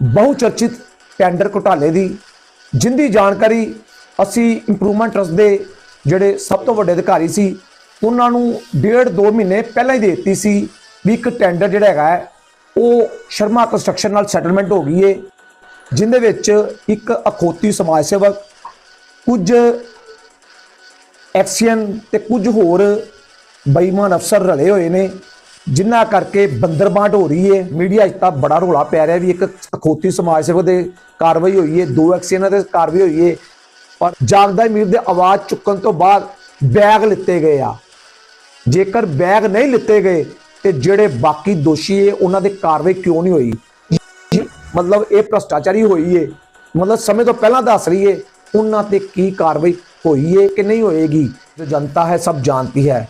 ਬਹੁਚਰਚਿਤ tender ਘੁਟਾਲੇ ਦੀ, ਜਿੰਦੀ ਜਾਣਕਾਰੀ ਅਸੀਂ ਇੰਪਰੂਵਮੈਂਟ ਟਰਸਟ ਦੇ ਜਿਹੜੇ ਸਭ ਤੋਂ ਵੱਡੇ ਅਧਿਕਾਰੀ ਸੀ, ਉਹਨਾਂ ਨੂੰ ਡੇਢ ਦੋ ਮਹੀਨੇ ਪਹਿਲਾਂ ਹੀ ਦੇ ਦਿੱਤੀ ਸੀ ਵੀ ਇੱਕ ਟੈਂਡਰ ਜਿਹੜਾ ਹੈਗਾ ਉਹ ਸ਼ਰਮਾ ਕੰਸਟਰਕਸ਼ਨ ਨਾਲ ਸੈਟਲਮੈਂਟ ਹੋ ਗਈ ਏ, ਜਿੰਦੇ ਵਿੱਚ ਇੱਕ ਅਖੋਤੀ ਸਮਾਜ ਸੇਵਕ, ਕੁਝ ਐਕਸੀਅਨ ਤੇ ਕੁਝ ਹੋਰ ਬੇਈਮਾਨ ਅਫਸਰ ਰਲੇ ਹੋਏ ਨੇ ਜਿਨ੍ਹਾਂ ਕਰਕੇ ਬੰਦਰਬਾਟ ਹੋ ਰਹੀ ਹੈ ਮੀਡੀਆ 'ਚ ਤਾਂ ਬੜਾ ਰੋਲਾ ਪੈ ਰਿਹਾ ਵੀ ਇੱਕ ਅਖੋਤੀ ਸਮਾਜ ਸੇਵਕ ਦੇ ਕਾਰਵਾਈ ਹੋਈ ਏ, ਦੋ ਐਕਸੀਅਨਾਂ ਤੇ ਕਾਰਵਾਈ ਹੋਈ ਏ, ਪਰ ਜਾਗਦਾ ਮੀਰ ਦੇ ਆਵਾਜ਼ ਚੁੱਕਣ ਤੋਂ ਬਾਅਦ ਬੈਗ ਲਿੱਤੇ ਗਏ ਆ। ਜੇਕਰ ਬੈਗ ਨਹੀਂ ਲਿੱਤੇ ਗਏ ਤੇ ਜਿਹੜੇ ਬਾਕੀ ਦੋਸ਼ੀ ਹੈ ਉਹਨਾਂ ਦੇ ਕਾਰਵਾਈ ਕਿਉਂ ਨਹੀਂ ਹੋਈ? ਮਤਲਬ ਇਹ ਭ੍ਰਸ਼ਟਾਚਾਰੀ ਹੋਈ ਏ, ਮਤਲਬ ਸਮੇਂ ਤੋਂ ਪਹਿਲਾਂ ਦੱਸ ਰਹੀ ਏ, ਉਹਨਾਂ ਤੇ ਕੀ ਕਾਰਵਾਈ ਹੋਈ ਏ ਕਿ ਨਹੀਂ ਹੋਏਗੀ? ਜੋ ਜਨਤਾ ਹੈ, ਸਭ ਜਾਣਦੀ ਹੈ।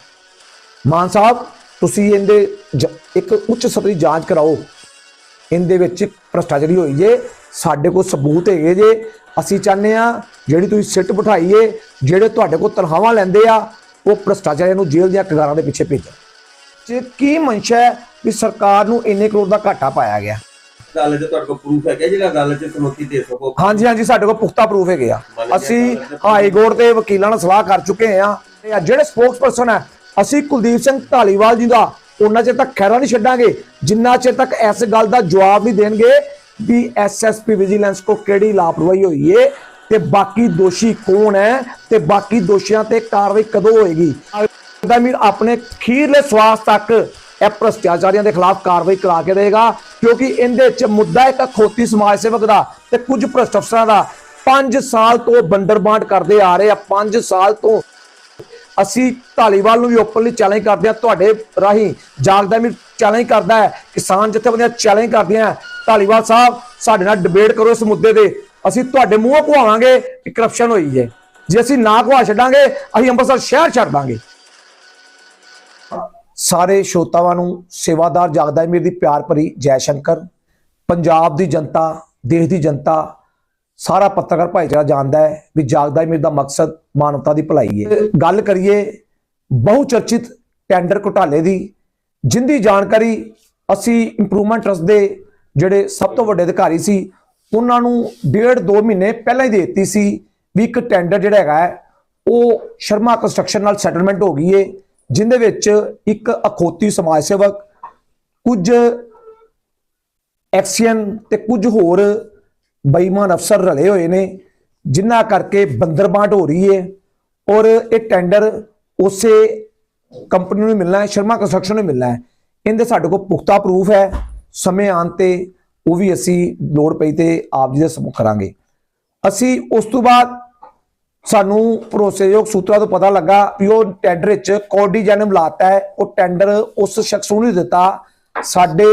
ਮਾਨ ਸਾਹਿਬ ਤੁਸੀਂ ਇਹਦੇ ਜ- ਇੱਕ ਉੱਚ ਸਤਰੀ ਜਾਂਚ ਕਰਾਓ। ਇਹਦੇ ਵਿੱਚ ਭ੍ਰਸ਼ਟਾਚਾਰੀ ਹੋਈ ਜੇ ਸਾਡੇ ਕੋਲ ਸਬੂਤ ਹੈਗੇ ਜੇ। ਅਸੀਂ ਚਾਹੁੰਦੇ ਆ ਜਿਹੜੀ ਤੁਸੀਂ ਸਿੱਟ ਬਿਠਾਈਏ ਜਿਹੜੇ ਤੁਹਾਡੇ ਕੋਲ ਤਨਖਾਹਾਂ ਲੈਂਦੇ ਆ ਉਹ ਭ੍ਰਸ਼ਟਾਚਾਰੀਆਂ ਨੂੰ ਜੇਲ੍ਹ ਦੀਆਂ ਕਗਾਰਾਂ ਦੇ ਪਿੱਛੇ ਭੇਜੋ ਜੇ ਕੀ ਮਨਸ਼ਾ ਹੈ ਵੀ ਸਰਕਾਰ ਨੂੰ ਇੰਨੇ ਕਰੋੜ ਦਾ ਘਾਟਾ ਪਾਇਆ ਗਿਆ? ਗੱਲ 'ਚ ਤੁਹਾਡੇ ਕੋਲ ਪ੍ਰੂਫ ਹੈ ਕਿ ਜਿਹੜਾ ਗੱਲ 'ਚ ਸਮੁੱਚੀ ਦੇ ਸਕੋ। ਹਾਂਜੀ ਹਾਂਜੀ ਸਾਡੇ ਕੋਲ ਪੁਖਤਾ ਪ੍ਰੂਫ ਹੈਗੇ ਆ। ਅਸੀਂ ਤੇ। ਹਾਈ ਕੋਰਟ ਦੇ ਵਕੀਲਾਂ ਨਾਲ ਸਲਾਹ ਕਰ ਚੁੱਕੇ ਆ ਤੇ ਆ ਜਿਹੜੇ ਸਪੋਕਸਪਰਸਨ ਅਸੀਂ ਕੁਲਦੀਪ ਸਿੰਘ ਢਾਲੀਵਾਲ ਜੀ ਦਾ ਉਹਨਾਂ ਚਿਰ ਤੱਕ ਖੈਰਾ ਨਹੀਂ ਛੱਡਾਂਗੇ, ਜਿੰਨਾ ਚਿਰ ਤੱਕ ਇਸ ਗੱਲ ਦਾ ਜਵਾਬ ਨਹੀਂ ਦੇਣਗੇ ਵੀ ਐਸਐਸਪੀ ਵਿਜੀਲੈਂਸ ਕੋ ਕਿਹੜੀ ਲਾਪਰਵਾਹੀ ਹੋਈ ਏ ਤੇ ਬਾਕੀ ਦੋਸ਼ੀ ਕੌਣ ਹੈ ਤੇ ਬਾਕੀ ਦੋਸ਼ੀਆਂ ਤੇ ਕਾਰਵਾਈ ਕਦੋਂ ਹੋਏਗੀ। ਦਾ ਆਪਣੇ ਖੀਰਲੇ ਸਵਾਸ ਤੱਕ ਇਹ ਭ੍ਰਸ਼ਟਾਚਾਰੀਆਂ ਦੇ ਖਿਲਾਫ ਕਾਰਵਾਈ ਕਰਾ ਕੇ ਦੇਗਾ ਕਿਉਂਕਿ ਇਹਦੇ ਵਿੱਚ ਮੁੱਦਾ ਇੱਕ ਖੋਤੀ ਸਮਾਜ ਸੇਵਕ ਦਾ ਤੇ ਕੁਝ ਭ੍ਰਸ਼ਟ ਅਫਸਰਾਂ ਦਾ। 5 ਸਾਲ ਤੋਂ ਬੰਦਰਬਾਂਟ ਕਰਦੇ ਆ ਰਹੇ ਆ 5 ਸਾਲ ਤੋਂ ਅਸੀਂ ਢਾਲੀਵਾਲ ਨੂੰ ਵੀ ਓਪਨਲੀ ਚੈਲੰਜ ਕਰਦੇ ਆ ਤੁਹਾਡੇ ਰਾਹੀਂ ਜਾਗਦਾ ਵੀ ਚੈਲੰਜ ਕਰਦਾ ਹੈ, ਕਿਸਾਨ ਜਥੇਬੰਦੀਆਂ ਚੈਲੰਜ ਕਰਦੀਆਂ ਹੈ। ਢਾਲੀਵਾਲ ਸਾਹਿਬ, ਸਾਡੇ ਨਾਲ ਡਿਬੇਟ ਕਰੋ ਇਸ ਮੁੱਦੇ ਤੇ। ਅਸੀਂ ਤੁਹਾਡੇ ਮੂੰਹੋਂ ਕਹਾਵਾਂਗੇ ਕਿ ਕਰਪਸ਼ਨ ਹੋਈ ਹੈ। ਜੇ ਅਸੀਂ ਨਾ ਕਹਾ ਛੱਡਾਂਗੇ, ਅਸੀਂ ਅੰਮ੍ਰਿਤਸਰ ਸ਼ਹਿਰ ਛੱਡ ਦਾਂਗੇ। ਸਾਰੇ ਸ਼ੋਤਾਵਾਂ ਨੂੰ ਸੇਵਾਦਾਰ ਜਾਗਦਾ ਮੀਰ ਦੀ ਪਿਆਰ ਭਰੀ ਜੈ ਸ਼ੰਕਰ। ਪੰਜਾਬ ਦੀ ਜਨਤਾ, ਦੇਸ਼ ਦੀ ਜਨਤਾ ਸਾਰਾ ਪੱਤਰਕਾਰ ਭਾਈਚਾਰਾ ਜਾਣਦਾ ਹੈ ਵੀ ਜਾਗਦਾ ਮੀਰ ਦਾ ਮਕਸਦ ਮਾਨਵਤਾ ਦੀ ਭਲਾਈ ਹੈ। ਗੱਲ ਕਰੀਏ ਬਹੁ ਚਰਚਿਤ ਟੈਂਡਰ ਘੁਟਾਲੇ ਦੀ, ਜਿੰਦੀ ਜਾਣਕਾਰੀ ਅਸੀਂ ਇੰਪਰੂਵਮੈਂਟ ਟਰਸਟ ਦੇ ਜਿਹੜੇ ਸਭ ਤੋਂ ਵੱਡੇ ਅਧਿਕਾਰੀ ਸੀ, ਉਹਨਾਂ ਨੂੰ ਡੇਢ ਦੋ ਮਹੀਨੇ ਪਹਿਲਾਂ ਹੀ ਦੇ ਦਿੱਤੀ ਸੀ ਵੀ ਇੱਕ ਟੈਂਡਰ ਜਿਹੜਾ ਹੈਗਾ ਉਹ ਸ਼ਰਮਾ ਕੰਸਟਰਕਸ਼ਨ ਨਾਲ ਸੈਟਲਮੈਂਟ ਹੋ ਗਈ ਏ, ਜਿੰਦੇ ਵਿੱਚ ਇੱਕ ਅਖੋਤੀ ਸਮਾਜ ਸੇਵਕ, ਕੁਝ ਐਕਸੀਅਨ ਤੇ ਕੁਝ ਹੋਰ ਬੇਈਮਾਨ ਅਫਸਰ ਰਲੇ ਹੋਏ ਨੇ, ਜਿਨ੍ਹਾਂ ਕਰਕੇ ਬੰਦਰਬਾਟ ਹੋ ਰਹੀ ਹੈ ਔਰ ਇਹ ਟੈਂਡਰ ਉਸੇ ਕੰਪਨੀ ਨੂੰ ਮਿਲਣਾ ਹੈ, ਸ਼ਰਮਾ ਕੰਸਟਰਕਸ਼ਨ ਨੂੰ ਮਿਲਣਾ ਹੈ। ਇਹਦੇ ਸਾਡੇ ਕੋਲ ਪੁਖਤਾ ਪ੍ਰੂਫ ਹੈ, ਸਮੇਂ ਆਉਣ ਤੇ ਉਹ ਵੀ ਅਸੀਂ ਲੋੜ ਪਈ ਤੇ ਆਪ ਜੀ ਦੇ ਸਮੁਖ ਕਰਾਂਗੇ। ਅਸੀਂ ਉਸ ਤੋਂ ਬਾਅਦ ਸਾਨੂੰ ਭਰੋਸੇਯੋਗ ਸੂਤਰਾਂ ਤੋਂ ਪਤਾ ਲੱਗਾ ਵੀ ਉਹ ਟੈਂਡਰ ਵਿੱਚ ਕੋਡੀ ਜਨਮ ਲਾਤਾ ਹੈ, ਉਹ ਟੈਂਡਰ ਉਸ ਸ਼ਖਸ ਨੂੰ ਨਹੀਂ ਦਿੱਤਾ। ਸਾਡੇ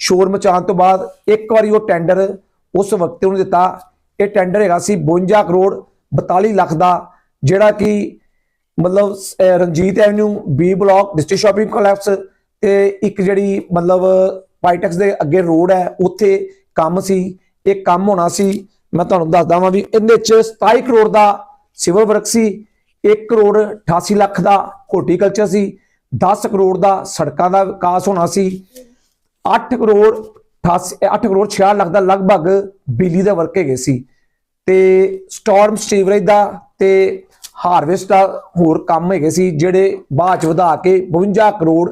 ਸ਼ੋਰ ਮਚਾਉਣ ਤੋਂ ਬਾਅਦ ਇੱਕ ਵਾਰੀ ਉਹ ਟੈਂਡਰ ਉਸ ਵਕਤ ਉਹਨੂੰ ਦਿੱਤਾ, ਇਹ ਟੈਂਡਰ ਹੈਗਾ ਸੀ 52 ਕਰੋੜ 42 ਲੱਖ ਦਾ, ਜਿਹੜਾ ਕਿ ਮਤਲਬ Ranjit avenue B block district shopping complex ਤੇ ਇੱਕ ਜਿਹੜੀ ਮਤਲਬ ਪਾਈਟੈਕਸ ਦੇ ਅੱਗੇ ਰੋਡ ਹੈ, ਉੱਥੇ ਕੰਮ ਸੀ, ਇਹ ਕੰਮ ਹੋਣਾ ਸੀ। ਮੈਂ ਤੁਹਾਨੂੰ ਦੱਸਦਾ ਵਾਂ ਵੀ ਇਹਦੇ 'ਚ 27 ਕਰੋੜ ਦਾ ਸਿਵਲ ਵਰਕ ਸੀ 1 ਕਰੋੜ 88 ਲੱਖ ਦਾ ਹੋਰਟੀਕਲਚਰ ਸੀ 10 ਕਰੋੜ ਦਾ ਸੜਕਾਂ ਦਾ ਵਿਕਾਸ ਹੋਣਾ ਸੀ 8 ਕਰੋੜ 8 ਕਰੋੜ 66 ਲੱਖ ਦਾ ਲਗਭਗ ਬਿਜਲੀ ਦਾ ਵਰਕ ਹੈਗੇ ਸੀ। ਤੇ ਸਟਾਰਮ ਸਟੀਵਰੇਜ ਦਾ ਤੇ ਹਾਰਵੈਸਟ ਦਾ ਹੋਰ ਕੰਮ ਹੈਗੇ ਸੀ, ਜਿਹੜੇ ਬਾਅਦ ਚ ਵਧਾ ਕੇ 52 ਕਰੋੜ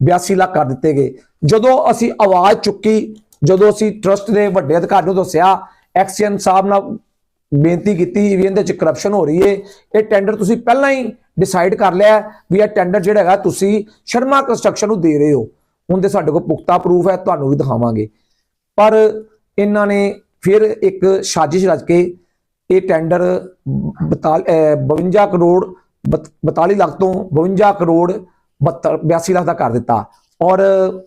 82 ਲੱਖ ਕਰ ਦਿੱਤੇ ਗਏ। ਜਦੋਂ ਅਸੀਂ ਆਵਾਜ਼ ਚੁੱਕੀ, ਜਦੋਂ ਅਸੀਂ ਟਰਸਟ ਦੇ ਵੱਡੇ ਅਧਿਕਾਰੀ ਨੂੰ ਦੱਸਿਆ ਐਕਸੀਅਨ ਸਾਹਿਬ ਨਾਲ ਬੇਨਤੀ ਕੀਤੀ ਵੀ ਇਹਦੇ ਚ ਕਰਪਸ਼ਨ ਹੋ ਰਹੀ ਏ, ਇਹ ਟੈਂਡਰ ਤੁਸੀਂ ਪਹਿਲਾਂ ਹੀ ਡਿਸਾਈਡ ਕਰ ਲਿਆ ਵੀ ਇਹ ਟੈਂਡਰ ਜਿਹੜਾ ਹੈਗਾ ਤੁਸੀਂ ਸ਼ਰਮਾ ਕੰਸਟਰਕਸ਼ਨ ਨੂੰ ਦੇ ਰਹੇ ਹੋ। ਉਹਦੇ ਸਾਡੇ ਕੋਲ ਪੁਖਤਾ ਪ੍ਰੂਫ ਹੈ, ਤੁਹਾਨੂੰ ਵੀ ਦਿਖਾਵਾਂਗੇ। ਪਰ ਇਹਨਾਂ ਨੇ ਫਿਰ ਇੱਕ ਸਾਜ਼ਿਸ਼ ਰਚ ਕੇ ਇਹ ਟੈਂਡਰ 52 ਕਰੋੜ 42 ਲੱਖ ਤੋਂ 52 ਕਰੋੜ 72 82 ਲੱਖ ਦਾ ਕਰ ਦਿੱਤਾ। ਔਰ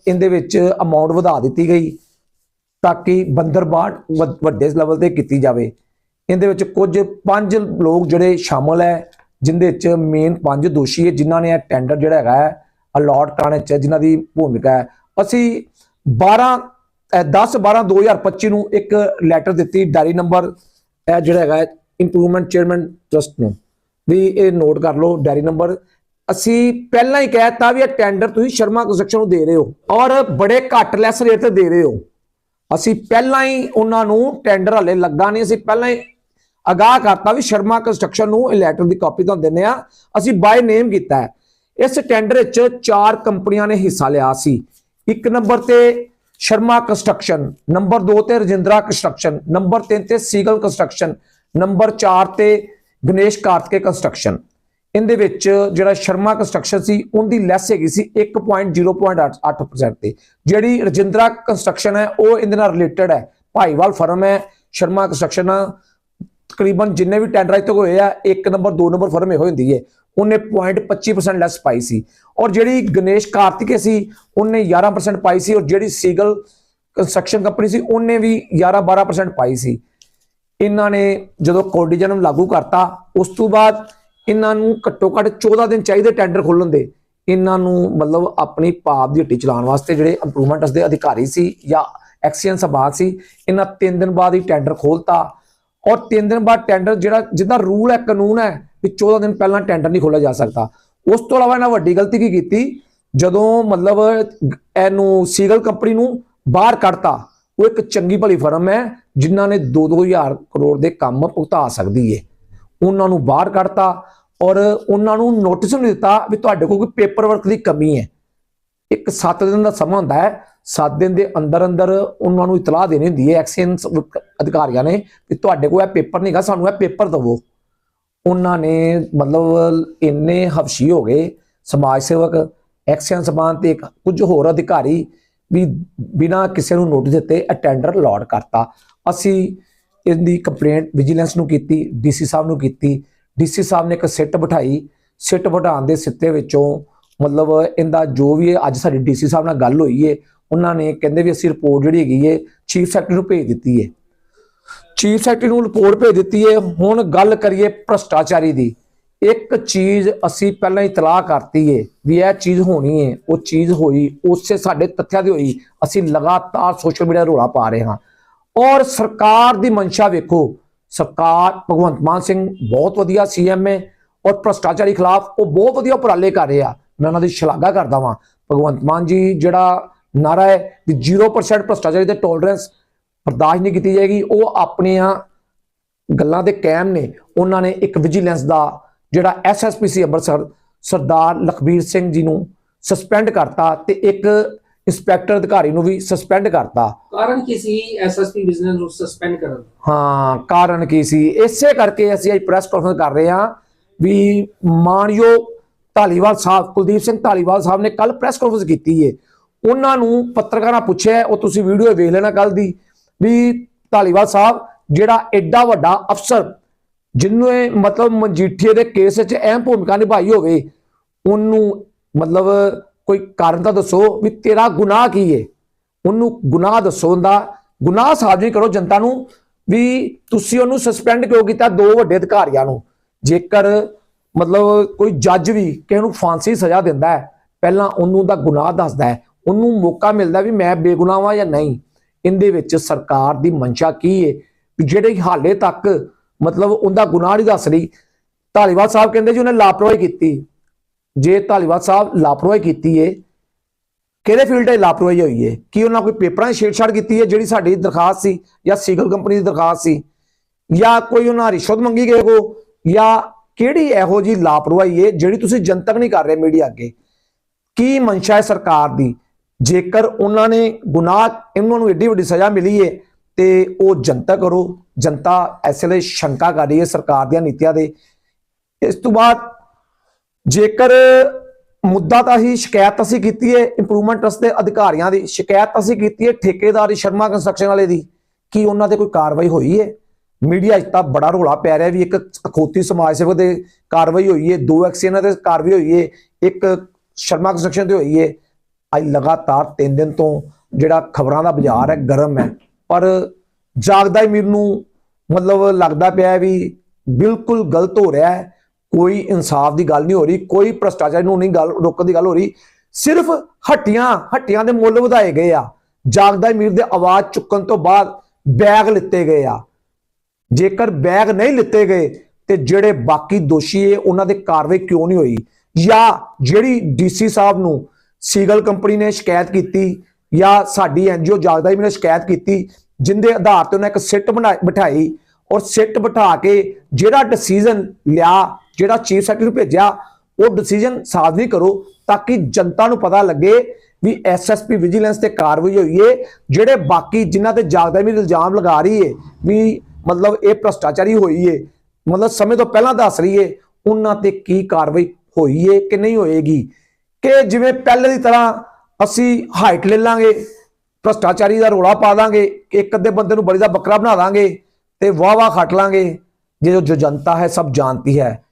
ਇਹਦੇ ਵਿੱਚ ਅਮਾਉਂਟ ਵਧਾ ਦਿੱਤੀ ਗਈ ਤਾਂ ਕਿ ਬੰਦਰਬਾਟ ਵੱਡੇ ਲੈਵਲ ਤੇ ਕੀਤੀ ਜਾਵੇ। ਇਹਦੇ ਵਿੱਚ ਕੁਝ ਪੰਜ ਲੋਕ ਜਿਹੜੇ ਸ਼ਾਮਲ ਹੈ, ਜਿੰਦੇ ਵਿੱਚ ਮੇਨ ਪੰਜ ਦੋਸ਼ੀ ਹੈ, ਜਿਨ੍ਹਾਂ ਨੇ ਇਹ ਟੈਂਡਰ ਜਿਹੜਾ ਹੈਗਾ ਹੈ ਅਲਾਟ ਕਰਾਣੇ ਚ ਜਿਨ੍ਹਾਂ ਦੀ ਭੂਮਿਕਾ ਹੈ। ਅਸੀਂ 12 10 12 2025 ਨੂੰ ਇੱਕ ਲੈਟਰ ਦਿੱਤੀ ਡਾਇਰੀ ਨੰਬਰ ਇਹ ਜਿਹੜਾ ਹੈਗਾ ਇੰਪਰੂਵਮੈਂਟ ਚੇਅਰਮੈਨ ਟਰਸਟ ਨੂੰ। ਵੀ ਇਹ ਨੋਟ ਕਰ ਲਓ ਡਾਇਰੀ ਨੰਬਰ ਅਸੀਂ ਪਹਿਲਾਂ ਹੀ ਕਹਿਤਾ ਵੀ ਇਹ ਟੈਂਡਰ ਤੁਸੀਂ ਸ਼ਰਮਾ ਕੰਸਟਰਕਸ਼ਨ ਨੂੰ ਦੇ ਰਹੇ ਹੋ ਔਰ ਬੜੇ ਘੱਟ ਲੈਸ ਰੇਟ ਤੇ ਦੇ ਰਹੇ ਹੋ। ਅਸੀਂ ਪਹਿਲਾਂ ਹੀ ਉਹਨਾਂ ਨੂੰ ਟੈਂਡਰ ਹਲੇ ਲੱਗਾ ਨਹੀਂ, ਅਸੀਂ ਪਹਿਲਾਂ ਹੀ ਅਗਾਹ ਕਰਤਾ ਵੀ ਸ਼ਰਮਾ ਕੰਸਟਰਕਸ਼ਨ ਨੂੰ ਇਹ ਲੈਟਰ ਦੀ ਕਾਪੀ ਤੁਹਾਨੂੰ ਦਿੰਦੇ ਆ ਅਸੀਂ ਬਾਈ ਨੇਮ ਕੀਤਾ ਹੈ। ਇਸ ਟੈਂਡਰ ਵਿੱਚ ਚਾਰ ਕੰਪਨੀਆਂ ਨੇ ਹਿੱਸਾ ਲਿਆ ਸੀ। ਇੱਕ ਨੰਬਰ ਤੇ ਸ਼ਰਮਾ ਕੰਸਟਰਕਸ਼ਨ, ਨੰਬਰ 2 ਤੇ ਰਜਿੰਦਰਾ ਕੰਸਟਰਕਸ਼ਨ, ਨੰਬਰ 3 ਤੇ ਸੀਗਲ ਕੰਸਟਰਕਸ਼ਨ, ਨੰਬਰ 4 ਤੇ ਗਣੇਸ਼ ਕਾਰਤਕੇ ਕੰਸਟਰਕਸ਼ਨ। ਇਹਦੇ ਵਿੱਚ ਜਿਹੜਾ ਸ਼ਰਮਾ ਕੰਸਟਰਕਸ਼ਨ ਸੀ, ਉਹਦੀ ਲੈਸ ਹੈਗੀ ਸੀ 1.0.8% ਤੇ। ਜਿਹੜੀ ਰਜਿੰਦਰਾ ਕੰਸਟਰਕਸ਼ਨ ਹੈ, ਉਹ ਇਹਦੇ ਨਾਲ ਰਿਲੇਟਡ ਹੈ। ਭਾਈਵਾਲ ਫਰਮ ਹੈ, ਸ਼ਰਮਾ ਕੰਸਟਰਕਸ਼ਨ ਤਕਰੀਬਨ ਜਿੰਨੇ ਵੀ ਟੈਂਡਰ ਅਜ ਹੋਏ ਆ, ਇੱਕ ਨੰਬਰ, ਦੋ ਨੰਬਰ ਫਰਮ ਇਹੋ ਹੁੰਦੀ ਹੈ। ਉਹਨੇ 0.25% ਲੈਸ ਪਾਈ ਸੀ। ਔਰ ਜਿਹੜੀ ਗਣੇਸ਼ ਕਾਰਤਿਕੇ ਸੀ, ਉਹਨੇ 11% ਪਾਈ ਸੀ। ਔਰ ਜਿਹੜੀ ਸੀਗਲ ਕੰਸਟਰਕਸ਼ਨ ਕੰਪਨੀ ਸੀ, ਉਹਨੇ ਵੀ 11-12% ਪਾਈ ਸੀ। ਇਹਨਾਂ ਨੇ ਜਦੋਂ ਕੋਡੀਜਨ ਨੂੰ ਲਾਗੂ ਕਰਤਾ, ਉਸ ਤੋਂ ਬਾਅਦ ਇਹਨਾਂ ਨੂੰ ਘੱਟੋ ਘੱਟ 14 ਦਿਨ ਚਾਹੀਦੇ ਟੈਂਡਰ ਖੋਲਣ ਦੇ। ਇਹਨਾਂ ਨੂੰ ਮਤਲਬ ਆਪਣੀ ਪਾਪ ਦੀ ਹੱਟੀ ਚਲਾਉਣ ਵਾਸਤੇ ਜਿਹੜੇ ਇੰਪਰੂਵਮੈਂਟਸ ਦੇ ਅਧਿਕਾਰੀ ਸੀ ਜਾਂ ਐਕਸੀਅਨ ਸਭਾ ਸੀ, ਇਹਨਾਂ 3 ਦਿਨ ਬਾਅਦ ਹੀ ਟੈਂਡਰ ਖੋਲਤਾ ਔਰ 3 ਦਿਨ ਬਾਅਦ ਟੈਂਡਰ ਜਿਹੜਾ, ਜਿੱਦਾਂ ਰੂਲ ਹੈ, ਕਾਨੂੰਨ ਹੈ ਵੀ 14 ਦਿਨ ਪਹਿਲਾਂ ਟੈਂਡਰ ਨਹੀਂ ਖੋਲ੍ਹਿਆ ਜਾ ਸਕਦਾ। ਉਸ ਤੋਂ ਇਲਾਵਾ ਇਹਨਾਂ ਵੱਡੀ ਗਲਤੀ ਕੀ ਕੀਤੀ? ਜਦੋਂ ਮਤਲਬ ਇਹਨੂੰ ਸੀਗਲ ਕੰਪਨੀ ਨੂੰ ਬਾਹਰ ਕੱਢਤਾ, ਉਹ ਇੱਕ ਚੰਗੀ ਭਲੀ ਫਰਮ ਹੈ, ਜਿਨ੍ਹਾਂ ਨੇ 2-2000 ਕਰੋੜ ਦੇ ਕੰਮ ਭੁਗਤਾ ਸਕਦੀ ਹੈ ਉਹਨਾਂ ਨੂੰ ਬਾਹਰ ਕੱਢਤਾ ਔਰ ਉਹਨਾਂ ਨੂੰ ਨੋਟਿਸ ਨਹੀਂ ਦਿੱਤਾ ਵੀ ਤੁਹਾਡੇ ਕੋਲ ਕੋਈ ਪੇਪਰ ਵਰਕ ਦੀ ਕਮੀ ਹੈ ਇੱਕ 7 ਦਿਨ ਦਾ ਸਮਾਂ ਹੁੰਦਾ ਹੈ 7 ਦਿਨ ਦੇ ਅੰਦਰ ਅੰਦਰ ਉਹਨਾਂ ਨੂੰ ਇਤਲਾਹ ਦੇਣੀ ਹੁੰਦੀ ਹੈ ਐਕਸੀਅੰਸ ਅਧਿਕਾਰੀਆਂ ਨੇ ਵੀ ਤੁਹਾਡੇ ਕੋਲ ਇਹ ਪੇਪਰ ਨਹੀਂਗਾ ਸਾਨੂੰ ਇਹ ਪੇਪਰ ਦਿਵੋ। ਉਹਨਾਂ ਨੇ ਮਤਲਬ ਇੰਨੇ ਹਫਸ਼ੀ ਹੋ ਗਏ, ਸਮਾਜ ਸੇਵਕ, ਐਕਸੀਅਨ ਸਮਾਨ ਤੇ ਕੁਝ ਹੋਰ ਅਧਿਕਾਰੀ ਵੀ ਬਿਨਾਂ ਕਿਸੇ ਨੂੰ ਨੋਟਿਸ ਦਿੱਤੇ ਅਟੈਂਡਰ ਲੋਡ ਕਰਤਾ। ਅਸੀਂ ਇਹਦੀ ਕੰਪਲੇਂਟ ਵਿਜੀਲੈਂਸ ਨੂੰ ਕੀਤੀ ਡੀਸੀ ਸਾਹਿਬ ਨੂੰ ਕੀਤੀ। ਡੀਸੀ ਸਾਹਿਬ ਨੇ ਇੱਕ ਸਿੱਟ ਬਿਠਾਈ। ਸਿੱਟ ਬਿਠਾਉਣ ਦੇ ਸਿੱਤੇ ਵਿੱਚੋਂ ਮਤਲਬ ਇਹਦਾ ਜੋ ਵੀ ਹੈ ਅੱਜ ਸਾਡੀ ਡੀਸੀ ਸਾਹਿਬ ਨਾਲ ਗੱਲ ਹੋਈ ਹੈ ਉਹਨਾਂ ਨੇ ਕਹਿੰਦੇ ਵੀ ਅਸੀਂ ਰਿਪੋਰਟ ਜਿਹੜੀ ਹੈਗੀ ਹੈ ਚੀਫ ਸੈਕਟਰੀ ਨੂੰ ਭੇਜ ਦਿੱਤੀ ਹੈ ਚੀਫ ਸੈਕਟਰੀ ਨੂੰ ਰਿਪੋਰਟ ਭੇਜ ਦਿੱਤੀ ਹੈ। ਹੁਣ ਗੱਲ ਕਰੀਏ ਭ੍ਰਸ਼ਟਾਚਾਰੀ ਦੀ। ਇੱਕ ਚੀਜ਼ ਅਸੀਂ ਪਹਿਲਾਂ ਇਤਲਾਹ ਕਰਤੀ ਹੈ ਵੀ ਇਹ ਚੀਜ਼ ਹੋਣੀ ਹੈ ਉਹ ਚੀਜ਼ ਹੋਈ, ਉਸੇ ਸਾਡੇ ਤੱਥਿਆਂ ਦੀ ਹੋਈ। ਅਸੀਂ ਲਗਾਤਾਰ ਸੋਸ਼ਲ ਮੀਡੀਆ ਰੋਲਾ ਪਾ ਰਹੇ ਹਾਂ। ਔਰ ਸਰਕਾਰ ਦੀ ਮਨਸ਼ਾ ਵੇਖੋ, ਸਰਕਾਰ ਭਗਵੰਤ ਮਾਨ ਸਿੰਘ ਬਹੁਤ ਵਧੀਆ ਸੀਐਮ ਹੈ ਔਰ ਭ੍ਰਸ਼ਟਾਚਾਰੀ ਖਿਲਾਫ ਉਹ ਬਹੁਤ ਵਧੀਆ ਉਪਰਾਲੇ ਕਰ ਰਹੇ। ਆ ਮੈਂ ਉਹਨਾਂ ਦੀ ਸ਼ਲਾਘਾ ਕਰਦਾ ਵਾਂ। ਭਗਵੰਤ ਮਾਨ ਜੀ ਜਿਹੜਾ ਨਾਰਾ ਹੈ ਵੀ 0% ਭ੍ਰਸ਼ਟਾਚਾਰੀ ਤੇ ਟੋਲਰੈਂਸ ਬਰਦਾਸ਼ਤ ਨਹੀਂ ਕੀਤੀ ਜਾਏਗੀ। ਉਹ ਆਪਣੀਆਂ ਗੱਲਾਂ ਦੇ ਕਾਇਮ ਨੇ। ਉਹਨਾਂ ਨੇ ਇੱਕ ਵਿਜੀਲੈਂਸ ਦਾ ਜਿਹੜਾ ਐਸਐਸਪੀਸੀ ਅੰਮ੍ਰਿਤਸਰ ਸਰਦਾਰ ਲਖਬੀਰ ਸਿੰਘ ਜੀ ਨੂੰ ਸਸਪੈਂਡ ਕਰਤਾ ਤੇ ਇੱਕ ਇੰਸਪੈਕਟਰ ਅਧਿਕਾਰੀ ਨੂੰ ਵੀ ਸਸਪੈਂਡ ਕਰਤਾ। ਕਾਰਨ ਕੀ ਸੀ ਐਸਐਸਪੀ ਬਿਜ਼ਨਸ ਨੂੰ ਸਸਪੈਂਡ ਕਰਨ? ਦਾ? ਹਾਂ ਕਾਰਨ ਕੀ ਸੀ? ਇਸੇ ਕਰਕੇ ਅਸੀਂ ਅੱਜ ਪ੍ਰੈਸ ਕਾਨਫਰੰਸ ਕਰ ਰਹੇ ਹਾਂ ਵੀ ਮਾਨਯੋਗ ਢਾਲੀਵਾਲ ਸਾਹਿਬ ਕੁਲਦੀਪ ਸਿੰਘ ਢਾਲੀਵਾਲ ਸਾਹਿਬ ਨੇ ਕੱਲ ਪ੍ਰੈਸ ਕਾਨਫਰੰਸ ਕੀਤੀ ਹੈ ਉਹਨਾਂ ਨੂੰ ਪੱਤਰਕਾਰਾਂ ਪੁੱਛਿਆ ਉਹ ਤੁਸੀਂ ਵੀਡੀਓ ਵੇਖ ਲੈਣਾ ਕੱਲ ਦੀ। ਵੀ ਧਾਲੀਵਾਲ ਸਾਹਿਬ, ਜਿਹੜਾ ਐਡਾ ਵੱਡਾ ਅਫਸਰ, ਜਿਹਨੂੰ ਮਤਲਬ ਮਜੀਠੀਏ ਦੇ ਕੇਸ ਵਿੱਚ ਅਹਿਮ ਭੂਮਿਕਾ ਨਿਭਾਈ ਹੋਵੇ, ਉਹਨੂੰ ਮਤਲਬ ਕੋਈ ਕਾਰਨ ਤਾਂ ਦੱਸੋ ਵੀ ਤੇਰਾ ਗੁਨਾਹ ਕੀ ਹੈ ਉਹਨੂੰ ਗੁਨਾਹ ਦੱਸੋ ਉਹਦਾ। ਗੁਨਾਹ ਸਾਬਤ ਕਰੋ ਜਨਤਾ ਨੂੰ ਵੀ ਤੁਸੀਂ ਉਹਨੂੰ ਸਸਪੈਂਡ ਕਿਉਂ ਕੀਤਾ ਦੋ ਵੱਡੇ ਅਧਿਕਾਰੀਆਂ ਨੂੰ? ਜੇਕਰ ਮਤਲਬ ਕੋਈ ਜੱਜ ਵੀ ਕਿਸੇ ਨੂੰ ਫਾਂਸੀ ਸਜ਼ਾ ਦਿੰਦਾ ਹੈ, ਪਹਿਲਾਂ ਉਹਨੂੰ ਦਾ ਗੁਨਾਹ ਦੱਸਦਾ ਹੈ। ਉਹਨੂੰ ਮੌਕਾ ਮਿਲਦਾ ਵੀ ਮੈਂ ਬੇਗੁਨਾਹ ਵਾਂ ਜਾਂ ਨਹੀਂ। ਇਹਦੇ ਵਿੱਚ ਸਰਕਾਰ ਦੀ ਮਨਸ਼ਾ ਕੀ ਹੈ ਵੀ ਜਿਹੜੇ ਹਾਲੇ ਤੱਕ ਮਤਲਬ ਉਹਦਾ ਗੁਨਾਹ ਨਹੀਂ ਦੱਸ ਰਹੀ, ਧਾਲੀਵਾਲ ਸਾਹਿਬ ਕਹਿੰਦੇ ਜੀ ਉਹਨੇ ਲਾਪਰਵਾਹੀ ਕੀਤੀ। ਜੇ ਧਾਲੀਵਾਲ ਸਾਹਿਬ ਲਾਪਰਵਾਹੀ ਕੀਤੀ ਏ, ਕਿਹੜੇ ਫੀਲਡ 'ਚ ਲਾਪਰਵਾਹੀ ਹੋਈ ਏ? ਕੀ ਉਹਨਾਂ ਕੋਈ ਪੇਪਰਾਂ 'ਚ ਛੇੜਛਾੜ ਕੀਤੀ ਏ ਜਿਹੜੀ ਸਾਡੀ ਦਰਖਾਸਤ ਸੀ, ਜਾਂ ਸੀਗਲ ਕੰਪਨੀ ਦੀ ਦਰਖਾਸਤ ਸੀ? ਜਾਂ ਕੋਈ ਉਹਨਾਂ ਰਿਸ਼ਵਤ ਮੰਗੀ ਗਏ ਕੋ? ਜਾਂ ਕਿਹੜੀ ਇਹੋ ਜੀ ਲਾਪਰਵਾਹੀ ਏ ਜਿਹੜੀ ਤੁਸੀਂ ਜਨਤਕ ਨਹੀਂ ਕਰ ਰਹੇ ਮੀਡੀਆ ਅੱਗੇ? ਕੀ ਮਨਸ਼ਾ ਹੈ ਸਰਕਾਰ ਦੀ? ਜੇਕਰ ਉਹਨਾਂ ਨੇ ਗੁਨਾਹ, ਇਹਨਾਂ ਨੂੰ ਏਡੀ ਵੱਡੀ ਸਜ਼ਾ ਮਿਲੀ ਏ, ਤੇ ਉਹ ਜਨਤਾ ਕਰੋ। ਜਨਤਾ ਐਸੇ ਲਈ ਸ਼ੰਕਾ ਕਰ ਰਹੀ ਹੈ ਸਰਕਾਰ ਦੀਆਂ ਨੀਤੀਆਂ ਦੇ ਇਸ ਤੋਂ ਬਾਅਦ ਜੇਕਰ ਮੁੱਦਾ ਤਾਂ ਹੀ ਸ਼ਿਕਾਇਤ ਅਸੀਂ ਕੀਤੀ ਹੈ ਇੰਪਰੂਵਮੈਂਟ ਟਰਸਟ ਦੇ ਅਧਿਕਾਰੀਆਂ ਦੀ ਸ਼ਿਕਾਇਤ ਅਸੀਂ ਕੀਤੀ ਹੈ ਠੇਕੇਦਾਰ ਸ਼ਰਮਾ ਕੰਸਟਰਕਸ਼ਨ ਵਾਲੇ ਦੀ, ਕਿ ਉਹਨਾਂ ਤੇ ਕੋਈ ਕਾਰਵਾਈ ਹੋਈ ਹੈ ਮੀਡੀਆ 'ਚ ਤਾਂ ਬੜਾ ਰੋਲਾ ਪੈ ਰਿਹਾ ਵੀ ਇੱਕ ਅਖੋਤੀ ਸਮਾਜ ਸੇਵਕ ਦੇ ਕਾਰਵਾਈ ਹੋਈ ਹੈ ਦੋ ਐਕਸੀਅਨਾਂ ਦੇ ਕਾਰਵਾਈ ਹੋਈ ਹੈ ਇੱਕ ਸ਼ਰਮਾ ਕੰਸਟਰਕਸ਼ਨ ਤੇ ਹੋਈ ਹੈ ਅੱਜ ਲਗਾਤਾਰ 3 ਦਿਨ ਤੋਂ ਜਿਹੜਾ ਖਬਰਾਂ ਦਾ ਬਾਜ਼ਾਰ ਹੈ, ਗਰਮ ਹੈ। ਪਰ ਜਾਗਦਾ ਹੀ ਮੈਨੂੰ ਮਤਲਬ ਲੱਗਦਾ ਪਿਆ ਵੀ ਬਿਲਕੁਲ ਗਲਤ ਹੋ ਰਿਹਾ ਹੈ। ਕੋਈ ਇਨਸਾਫ ਦੀ ਗੱਲ ਨਹੀਂ ਹੋ ਰਹੀ, ਕੋਈ ਭ੍ਰਸ਼ਟਾਚਾਰ ਨੂੰ ਨਹੀਂ ਗੱਲ, ਰੋਕਣ ਦੀ ਗੱਲ ਹੋ ਰਹੀ। ਸਿਰਫ ਹੱਟੀਆਂ ਹੱਟੀਆਂ ਦੇ ਮੁੱਲ ਵਧਾਏ ਗਏ ਆ। ਜਾਗਦਾ ਮੀਰ ਦੇ ਆਵਾਜ਼ ਚੁੱਕਣ ਤੋਂ ਬਾਅਦ ਬੈਗ ਲਿੱਤੇ ਗਏ ਆ। ਜੇਕਰ ਬੈਗ ਨਹੀਂ ਲਿੱਤੇ ਗਏ ਤੇ ਜਿਹੜੇ ਬਾਕੀ ਦੋਸ਼ੀ ਏ ਉਹਨਾਂ ਦੇ ਕਾਰਵਾਈ ਕਿਉਂ ਨਹੀਂ ਹੋਈ? ਜਾਂ ਜਿਹੜੀ ਡੀਸੀ ਸਾਹਿਬ ਨੂੰ ਸੀਗਲ ਕੰਪਨੀ ਨੇ ਸ਼ਿਕਾਇਤ ਕੀਤੀ ਜਾਂ ਸਾਡੀ ਐਨਜੀਓ ਜਾਗਦਾ ਹੀ ਨੇ ਸ਼ਿਕਾਇਤ ਕੀਤੀ, ਜਿੰਦੇ ਆਧਾਰ ਤੇ ਉਹਨਾਂ ਇੱਕ ਸਿੱਟ ਬਣਾ- ਬਿਠਾਈ ਔਰ ਸਿੱਟ ਬਿਠਾ ਕੇ ਜਿਹੜਾ ਡਿਸੀਜਨ ਲਿਆ, ਜਿਹੜਾ ਚੀਫ ਸੈਕਟਰੀ ਨੂੰ ਭੇਜਿਆ, ਉਹ ਡਿਸੀਜਨ ਸਾਜਨੀ ਕਰੋ ਤਾਂ ਕਿ ਜਨਤਾ ਨੂੰ ਪਤਾ ਲੱਗੇ ਵੀ ਐਸਐਸਪੀ ਵਿਜੀਲੈਂਸ ਤੇ ਕਾਰਵਾਈ ਹੋਈ ਏ, ਜਿਹੜੇ ਬਾਕੀ ਜਿਨ੍ਹਾਂ ਤੇ ਜਾਗਦਾ ਵੀ ਇਲਜ਼ਾਮ ਲਗਾ ਰਹੀ ਏ, ਵੀ ਮਤਲਬ ਇਹ ਭ੍ਰਸ਼ਟਾਚਾਰੀ ਹੋਈ ਏ, ਮਤਲਬ ਸਮੇਂ ਤੋਂ ਪਹਿਲਾਂ ਦੱਸ ਰਹੀ ਏ, ਉਹਨਾਂ ਤੇ ਕੀ ਕਾਰਵਾਈ ਹੋਈ ਏ ਕਿ ਨਹੀਂ ਹੋਏਗੀ। ਕਿ ਜਿਵੇਂ ਪਹਿਲੇ ਦੀ ਤਰ੍ਹਾਂ ਅਸੀਂ ਹਾਈਟ ਲੈ ਲਾਂਗੇ, ਭ੍ਰਸ਼ਟਾਚਾਰੀ ਦਾ ਰੋਲਾ ਪਾ ਦਾਂਗੇ, ਇੱਕ ਅੱਧੇ ਬੰਦੇ ਨੂੰ ਬੜੀ ਦਾ ਬੱਕਰਾ ਬਣਾ ਦਾਂਗੇ ਤੇ ਵਾਹ ਵਾਹ ਖੱਟ ਲਾਂਗੇ। ਜੇ ਜੋ ਜਨਤਾ ਹੈ, ਸਭ ਜਾਣਤੀ ਹੈ।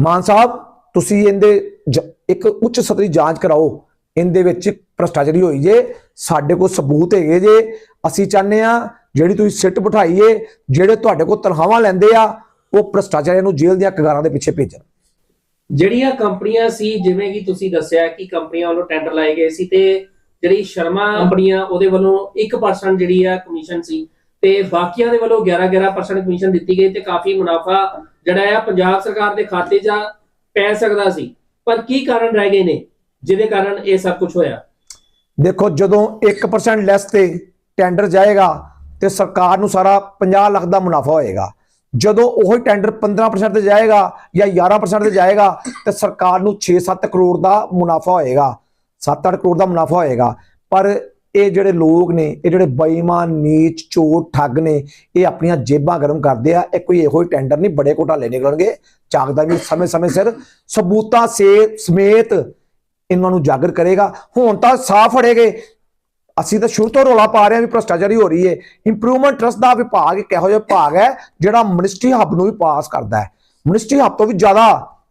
ਮਾਨ ਸਾਹਿਬ, ਤੁਸੀਂ ਇਹਦੇ ਜ- ਇੱਕ ਉੱਚ ਸਤਰੀ ਜਾਂਚ ਕਰਾਓ। ਇਹਦੇ ਵਿੱਚ ਭ੍ਰਸ਼ਟਾਚਾਰੀ ਹੋਈ ਜੇ, ਸਾਡੇ ਕੋਲ ਸਬੂਤ ਹੈਗੇ ਜੇ, ਅਸੀਂ ਚਾਹੁੰਦੇ ਆ ਜਿਹੜੀ ਤੁਸੀਂ ਸਿੱਟ ਬਿਠਾਈਏ ਜਿਹੜੇ ਤੁਹਾਡੇ ਕੋਲ ਤਨਖਾਹਾਂ ਲੈਂਦੇ ਆ, ਉਹ ਭ੍ਰਸ਼ਟਾਚਾਰੀਆਂ ਨੂੰ ਜੇਲ੍ਹ ਦੀਆਂ ਕਗਾਰਾਂ ਦੇ ਪਿੱਛੇ ਭੇਜਣ। ਜਿਹੜੀਆਂ ਕੰਪਨੀਆਂ ਸੀ ਜਿਵੇਂ ਕਿ ਤੁਸੀਂ ਦੱਸਿਆ ਕਿ ਕੰਪਨੀਆਂ ਵੱਲੋਂ ਟੈਂਡਰ ਲਾਏ ਗਏ ਸੀ ਤੇ ਜਿਹੜੀ ਸ਼ਰਮਾ ਕੰਪਨੀਆਂ ਉਹਦੇ ਵੱਲੋਂ 1% ਜਿਹੜੀ ਆ ਕਮਿਸ਼ਨ ਸੀ ਤੇ ਬਾਕੀਆਂ ਦੇ ਵੱਲੋਂ 11-11% ਕਮਿਸ਼ਨ ਦਿੱਤੀ ਗਈ ਤੇ ਕਾਫੀ ਮੁਨਾਫਾ ਜਿਹੜਾ ਆ ਪੰਜਾਬ ਸਰਕਾਰ ਦੇ ਖਾਤੇ 'ਚ ਪੈ ਸਕਦਾ ਸੀ। ਪਰ ਕੀ ਕਾਰਨ ਰਹਿ ਗਏ ਨੇ ਜਿਹਦੇ ਕਾਰਨ ਇਹ ਸਭ ਕੁਝ ਹੋਇਆ? ਦੇਖੋ ਜਦੋਂ 1% ਲੈਸ ਤੇ ਟੈਂਡਰ ਜਾਏਗਾ ਤੇ ਸਰਕਾਰ ਨੂੰ ਸਾਰਾ 50 ਲੱਖ ਦਾ ਮੁਨਾਫਾ ਹੋਏਗਾ। ਜਦੋਂ ਉਹੀ ਟੈਂਡਰ 15% ਤੇ ਜਾਏਗਾ ਜਾਂ 11% ਤੇ ਜਾਏਗਾ, ਤੇ ਸਰਕਾਰ ਨੂੰ 6-7 ਕਰੋੜ ਦਾ ਮੁਨਾਫਾ ਹੋਏਗਾ। 7-8 ਕਰੋੜ ਦਾ ਮੁਨਾਫਾ ਹੋਏਗਾ। ਪਰ ਇਹ ਜਿਹੜੇ ਲੋਕ ਨੇ, ਇਹ ਜਿਹੜੇ ਬੇਈਮਾਨ, ਨੀਚ, ਚੋਰ, ਠੱਗ ਨੇ, ਇਹ ਆਪਣੀਆਂ ਜੇਬਾਂ ਗਰਮ ਕਰਦੇ ਆ। ਇਹ ਕੋਈ ਇਹੋ ਹੀ ਟੈਂਡਰ ਨਹੀਂ, ਬੜੇ ਘੋਟਾਲੇ ਨਿਕਲਣਗੇ। ਚਾਕਦਾ ਵੀ ਸਮੇਂ-ਸਮੇਂ ਸਿਰ ਸਬੂਤਾਂ ਸੇ ਸਮੇਤ ਇਹਨਾਂ ਨੂੰ ਜਾਗਰ ਕਰੇਗਾ। ਹੁਣ ਤਾਂ ਸਾਫ਼ ਫੜੇਗੇ। ਅਸੀਂ ਤਾਂ ਸ਼ੁਰੂ ਤੋਂ ਰੋਲਾ ਪਾ ਰਹੇ ਹਾਂ ਵੀ ਭ੍ਰਸ਼ਟਾਚਾਰੀ ਹੋ ਰਹੀ ਹੈ ਇੰਪਰੂਵਮੈਂਟ ਟਰਸਟ ਦਾ ਵਿਭਾਗ ਇੱਕ ਇਹੋ ਜਿਹਾ ਵਿਭਾਗ ਹੈ ਜਿਹੜਾ ਮਿਨਿਸਟਰੀ ਹੱਬ ਨੂੰ ਵੀ ਪਾਸ ਕਰਦਾ ਹੈ। ਮਿਨਿਸਟਰੀ ਹੱਬ ਤੋਂ ਵੀ ਜ਼ਿਆਦਾ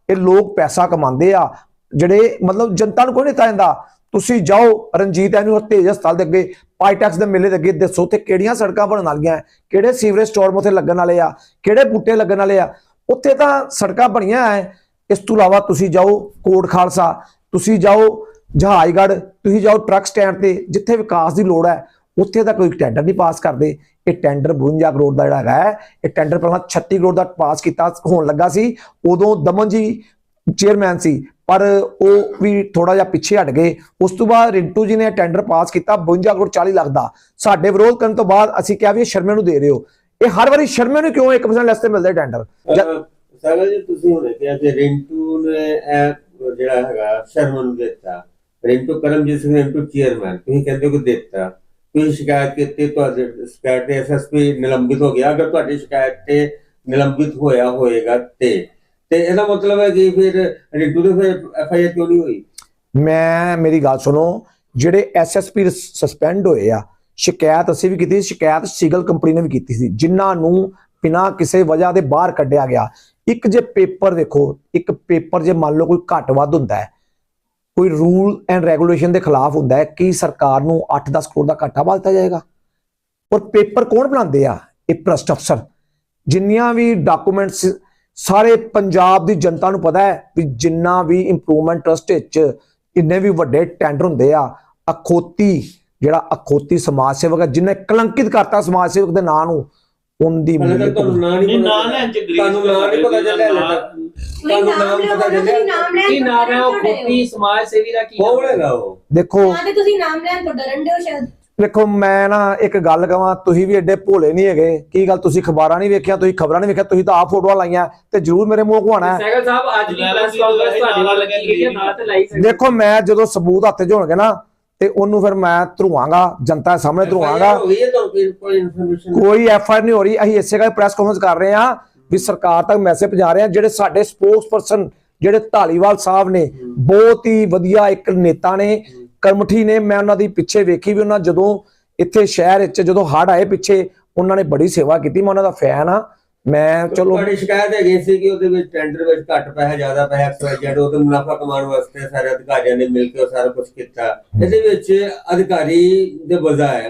ਇਹ ਲੋਕ ਪੈਸਾ ਕਮਾਉਂਦੇ ਆ, ਜਿਹੜੇ ਮਤਲਬ ਜਨਤਾ ਨੂੰ ਕੋਈ ਨਹੀਂ ਤਾਇੰਦਾ ਤੁਸੀਂ ਜਾਓ ਰਣਜੀਤ ਐਨੂ ਤੇਜ ਹਸਪਤਾਲ ਦੇ ਅੱਗੇ ਪਾਈਟੈਕਸ ਦੇ ਮੇਲੇ ਦੇ ਅੱਗੇ ਦੱਸੋ ਤੇ ਕਿਹੜੀਆਂ ਸੜਕਾਂ ਬਣਨ ਵਾਲੀਆਂ ਕਿਹੜੇ ਸੀਵਰੇਜ ਸਟੋਰ ਉੱਥੇ ਲੱਗਣ ਵਾਲੇ ਆ, ਕਿਹੜੇ ਬੂਟੇ ਲੱਗਣ ਵਾਲੇ ਆ, ਉੱਥੇ ਤਾਂ ਸੜਕਾਂ ਬਣੀਆਂ ਐ ਇਸ ਤੋਂ ਇਲਾਵਾ ਤੁਸੀਂ ਜਾਓ ਕੋਟ ਖਾਲਸਾ, ਤੁਸੀਂ ਜਾਓ ਜਹਾਜ਼ਗੜ੍ਹ ਤੁਸੀਂ ਜਾਓ ਟਰੱਕ ਸਟੈਂਡ ਤੇ ਜਿੱਥੇ ਵਿਕਾਸ ਦੀ ਲੋੜ ਹੈ ਉੱਥੇ ਤਾਂ ਕੋਈ ਟੈਂਡਰ ਨਹੀਂ ਪਾਸ ਕਰਦੇ। ਇਹ ਟੈਂਡਰ 52 ਕਰੋੜ ਦਾ ਜਿਹੜਾ ਹੈਗਾ ਹੈ, ਇਹ ਟੈਂਡਰ ਪਹਿਲਾਂ 36 ਕਰੋੜ ਦਾ ਪਾਸ ਕੀਤਾ ਹੋਣ ਲੱਗਾ ਸੀ ਉਦੋਂ ਦਮਨ ਜੀ ਚੇਅਰਮੈਨ ਸੀ ਪਰ ਉਹ ਵੀ ਥੋੜਾ ਜਿਹਾ ਪਿੱਛੇ ਹਟ ਗਏ। ਉਸ ਤੋਂ ਬਾਅਦ ਰਿੰਟੂ ਜੀ ਨੇ ਟੈਂਡਰ ਪਾਸ ਕੀਤਾ 52 ਕਰੋੜ 40 ਲੱਖ ਦਾ। ਸਾਡੇ ਵਿਰੋਧ ਕਰਨ ਤੋਂ ਬਾਅਦ ਅਸੀਂ ਕਿਹਾ ਵੀ ਇਹ ਸ਼ਰਮੇ ਨੂੰ ਦੇ ਰਹੇ ਹੋ। ਇਹ ਹਰ ਵਾਰੀ ਸ਼ਰਮੇ ਨੂੰ ਕਿਉਂ 1% ਲੈਸ ਤੇ ਮਿਲਦਾ ਟੈਂਡਰ ਸਾਗਰ ਜੀ ਤੁਸੀਂ ਹੁਣੇ ਕਿਹਾ ਕਿ ਰਿੰਟੂ ਨੇ ਜਿਹੜਾ ਹੈਗਾ ਸ਼ਰਮਨ ਨੂੰ ਦਿੱਤਾ। ਰਿੰਟੂ ਕਰਮਜੀਤ ਸਿੰਘ ਰਿੰਟੂ ਚੇਅਰਮੈਨ, ਤੁਸੀਂ ਕਹਿੰਦੇ ਹੋ ਕਿ ਦਿੱਤਾ ਤੁਸੀਂ ਸ਼ਿਕਾਇਤ ਕੀਤੀ, ਤੁਹਾਡੇ ਸ਼ਿਕਾਇਤ ਤੇ ਐਸਐਸਪੀ ਨਿਲੰਬਿਤ ਹੋ ਗਿਆ। ਅਗਰ ਤੁਹਾਡੀ ਸ਼ਿਕਾਇਤ ਤੇ ਨਿਲੰਬਿਤ ਹੋਇਆ ਹੋਏਗਾ ਤੇ ਤੇ ਇਹਦਾ ਮਤਲਬ ਹੈ ਕਿ ਫਿਰ ਰਿੰਟੂ ਦੇ ਫਿਰ ਐਫਆਈਆਰ ਕਿਉਂ ਨਹੀਂ ਹੋਈ? ਮੈਂ, ਮੇਰੀ ਗੱਲ ਸੁਣੋ, ਜਿਹੜੇ ਐਸਐਸਪੀ ਸਸਪੈਂਡ ਹੋਏ ਆ, ਸ਼ਿਕਾਇਤ ਅਸੀਂ ਵੀ ਕੀਤੀ ਸੀ, ਸ਼ਿਕਾਇਤ ਸਿਗਲ ਕੰਪਨੀ ਨੇ ਵੀ ਕੀਤੀ ਸੀ, ਜਿਨ੍ਹਾਂ ਨੂੰ ਬਿਨਾਂ ਕਿਸੇ ਵਜ੍ਹਾ ਦੇ ਬਾਹਰ ਕੱਢਿਆ ਗਿਆ। ਇੱਕ ਜੇ ਪੇਪਰ ਦੇਖੋ ਇੱਕ ਪੇਪਰ ਜੇ ਮੰਨ ਲਓ ਕੋਈ ਘੱਟ ਵੱਧ ਹੁੰਦਾ ਹੈ ਕੋਈ ਰੂਲ ਐਂਡ ਰੈਗੂਲੇਸ਼ਨ ਦੇ ਖਿਲਾਫ ਹੁੰਦਾ ਹੈ ਕਿ ਸਰਕਾਰ ਨੂੰ 8-10 ਕਰੋੜ ਦਾ ਘਾਟਾ ਪਾ ਦਿੱਤਾ ਜਾਏਗਾ। ਔਰ ਪੇਪਰ ਕੌਣ ਬਣਾਉਂਦੇ ਆ? ਇਹ ਭ੍ਰਸ਼ਟ ਅਫਸਰ। ਜਿੰਨੀਆਂ ਵੀ ਡਾਕੂਮੈਂਟਸ ਸਾਰੇ ਪੰਜਾਬ ਦੀ ਜਨਤਾ ਨੂੰ ਪਤਾ ਹੈ ਵੀ ਜਿੰਨਾ ਵੀ ਇੰਪਰੂਵਮੈਂਟ ਟਰਸਟ ਵਿੱਚ ਇੰਨੇ ਵੀ ਵੱਡੇ ਟੈਂਡਰ ਹੁੰਦੇ ਆ, ਅਖੋਤੀ, ਜਿਹੜਾ ਅਖੋਤੀ ਸਮਾਜ ਸੇਵਕ ਹੈ, ਜਿਹਨੇ ਕਲੰਕਿਤ ਕਰਤਾ ਸਮਾਜ ਸੇਵਕ ਦੇ ਨਾਂ ਨੂੰ ਉਹਦੀ ਤੱਕ ਤੁਹਾਨੂੰ ਨਾਂ ਨਹੀਂ ਪਤਾ ਤੁਹਾਨੂੰ ਨਾਂ ਨਹੀਂ ਪਤਾ ਚੱਲਿਆ ਹਲੇ ਤੱਕ ਤੁਹਾਨੂੰ ਨਾਮ ਪਤਾ ਚੱਲਿਆ। ਕੀ ਨਾਮ ਹੈ ਉਹ ਖੋਤੀ ਸਮਾਜ ਸੇਵੀ ਦਾ ਕੀ ਨਾਮ ਕੌਣ ਹੈ? ਹੈਗਾ ਉਹ। ਦੇਖੋ ਹਾਂ ਤੇ ਤੁਸੀਂ ਨਾਮ ਲੈਣ ਤੋਂ ਡਰਨ ਦੇ ਹੋ ਸ਼ਾਇਦ। ਵੇਖੋ ਮੈਂ ਨਾ ਇੱਕ ਗੱਲ ਕਹਾਂ ਤੁਸੀਂ ਵੀ ਐਡੇ ਭੋਲੇ ਨਹੀਂ ਹੈਗੇ। ਕੀ ਗੱਲ ਤੁਸੀਂ ਖਬਰਾਂ ਨਹੀਂ ਵੇਖਿਆ ਤੁਸੀਂ ਖਬਰਾਂ ਨਹੀਂ ਵੇਖਿਆ ਤੁਸੀਂ ਤਾਂ ਆਪ ਫੋਟੋਆਂ ਲਾਈਆਂ ਤੇ ਜਰੂਰ ਮੇਰੇ ਮੂੰਹ ਘਵਾਣਾ ਹੈ। ਸਹਿਗਲ ਸਾਹਿਬ ਅੱਜ ਦੀ ਪ੍ਰੈਸ ਕਾਨਫਰੰਸ ਤੁਹਾਡੇ ਵੱਲ ਲੱਗੀ ਹੈ ਨਾ ਤੇ ਲਾਈ ਸਕਦੇ ਦੇਖੋ ਮੈਂ ਜਦੋਂ ਸਬੂਤ ਹੱਥ 'ਚ ਹੋਣਗੇ ਨਾ ਤੇ ਉਹਨੂੰ ਫਿਰ ਮੈਂ ਧਰੂਆਂਗਾ ਜਨਤਾ ਸਾਹਮਣੇ ਤੁਹਾਨੂੰ ਕੋਈ- ਐਫ ਆਈ ਆਰ ਨਹੀਂ ਹੋ ਰਹੀ ਅਸੀਂ ਇਸੇ ਕਰਕੇ ਪ੍ਰੈਸ ਕਾਨਫਰੰਸ ਕਰ ਰਹੇ ਹਾਂ ਵੀ ਸਰਕਾਰ ਤੱਕ ਮੈਸੇਜ ਪਹੁੰਚਾ ਰਹੇ ਹਾਂ ਜਿਹੜੇ ਸਾਡੇ ਸਪੋਕਸਪਰਸਨ ਜਿਹੜੇ ਢਾਲੀਵਾਲ ਸਾਹਿਬ ਨੇ ਬਹੁਤ ਹੀ ਵਧੀਆ ਇੱਕ ਨੇਤਾ ਨੇ ਕਰਮਠੀ ਨੇ ਮੈਂ ਉਹਨਾਂ ਦੀ ਪਿੱਛੇ ਵੇਖੀ ਵੀ ਉਹਨਾਂ ਜਦੋਂ ਇੱਥੇ ਸ਼ਹਿਰ ਵਿੱਚ ਜਦੋਂ ਹੜ ਆਏ ਪਿੱਛੇ ਉਹਨਾਂ ਨੇ ਬੜੀ ਸੇਵਾ ਕੀਤੀ ਮੈਂ ਉਹਨਾਂ ਦਾ ਫੈਨ ਆ ਮੈਂ ਚਲੋ ਤੁਹਾਡੀ ਸ਼ਿਕਾਇਤ ਹੈਗੀ ਸੀ ਕਿ ਉਹਦੇ ਵਿੱਚ ਟੈਂਡਰ ਵਿੱਚ ਘੱਟ ਪੈਸਾ ਜ਼ਿਆਦਾ ਪੈਸਾ ਐਕਸਵਾਈਜ਼ੈਡ ਉਹਦੇ ਮੁਨਾਫਾ ਕਮਾਉਣ ਵਾਸਤੇ ਸਾਰੇ ਅਧਿਕਾਰੀਆਂ ਨੇ ਮਿਲ ਕੇ ਸਾਰਾ ਕੁਝ ਕੀਤਾ। ਇਹਦੇ ਵਿੱਚ ਅਧਿਕਾਰੀ ਦੇ ਬਜਾਏ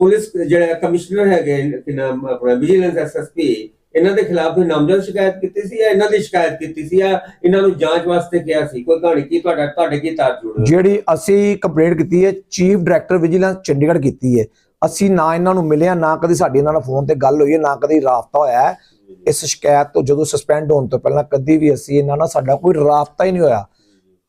ਪੁਲਿਸ ਜਿਹੜਾ ਕਮਿਸ਼ਨਰ ਹੈਗੇ ਕਿ ਨਾਮ ਆਪਣਾ ਵਿਜੀਲੈਂਸ ਐਸਐਸਪੀ ਇਹਨਾਂ ਦੇ ਖਿਲਾਫ ਕੋਈ ਨਾਮਜ਼ਦ ਸ਼ਿਕਾਇਤ ਕੀਤੀ ਸੀ ਜਾਂ ਇਹਨਾਂ ਦੀ ਸ਼ਿਕਾਇਤ ਕੀਤੀ ਸੀ ਜਾਂ ਇਹਨਾਂ ਨੂੰ ਜਾਂਚ ਵਾਸਤੇ ਕਿਹਾ ਸੀ? ਕੋਈ ਕਹਾਣੀ ਕੀ ਤੁਹਾਡਾ ਤੁਹਾਡੇ ਕੀ ਤਾਰ ਜੁੜੇ ਜਿਹੜੀ ਅਸੀਂ ਕੰਪਲੇਂਟ ਕੀਤੀ ਹੈ ਚੀਫ ਡਾਇਰੈਕਟਰ ਵਿਜੀਲੈਂਸ ਚੰਡੀਗੜ੍ਹ ਕੀਤੀ ਹੈ। ਅਸੀਂ ਨਾ ਇਹਨਾਂ ਨੂੰ ਮਿਲਿਆ ਨਾ ਕਦੀ ਸਾਡੀ ਇਹਨਾਂ ਨਾਲ ਫੋਨ ਤੇ ਗੱਲ ਹੋਈ ਹੈ, ਨਾ ਕਦੀ ਰਾਬਤਾ ਹੋਇਆ ਇਸ ਸ਼ਿਕਾਇਤ ਤੋਂ ਜਦੋਂ ਸਸਪੈਂਡ ਹੋਣ ਤੋਂ ਪਹਿਲਾਂ ਕਦੀ ਵੀ ਅਸੀਂ ਇਹਨਾਂ ਨਾਲ ਸਾਡਾ ਕੋਈ ਰਾਬਤਾ ਹੀ ਨਹੀਂ ਹੋਇਆ।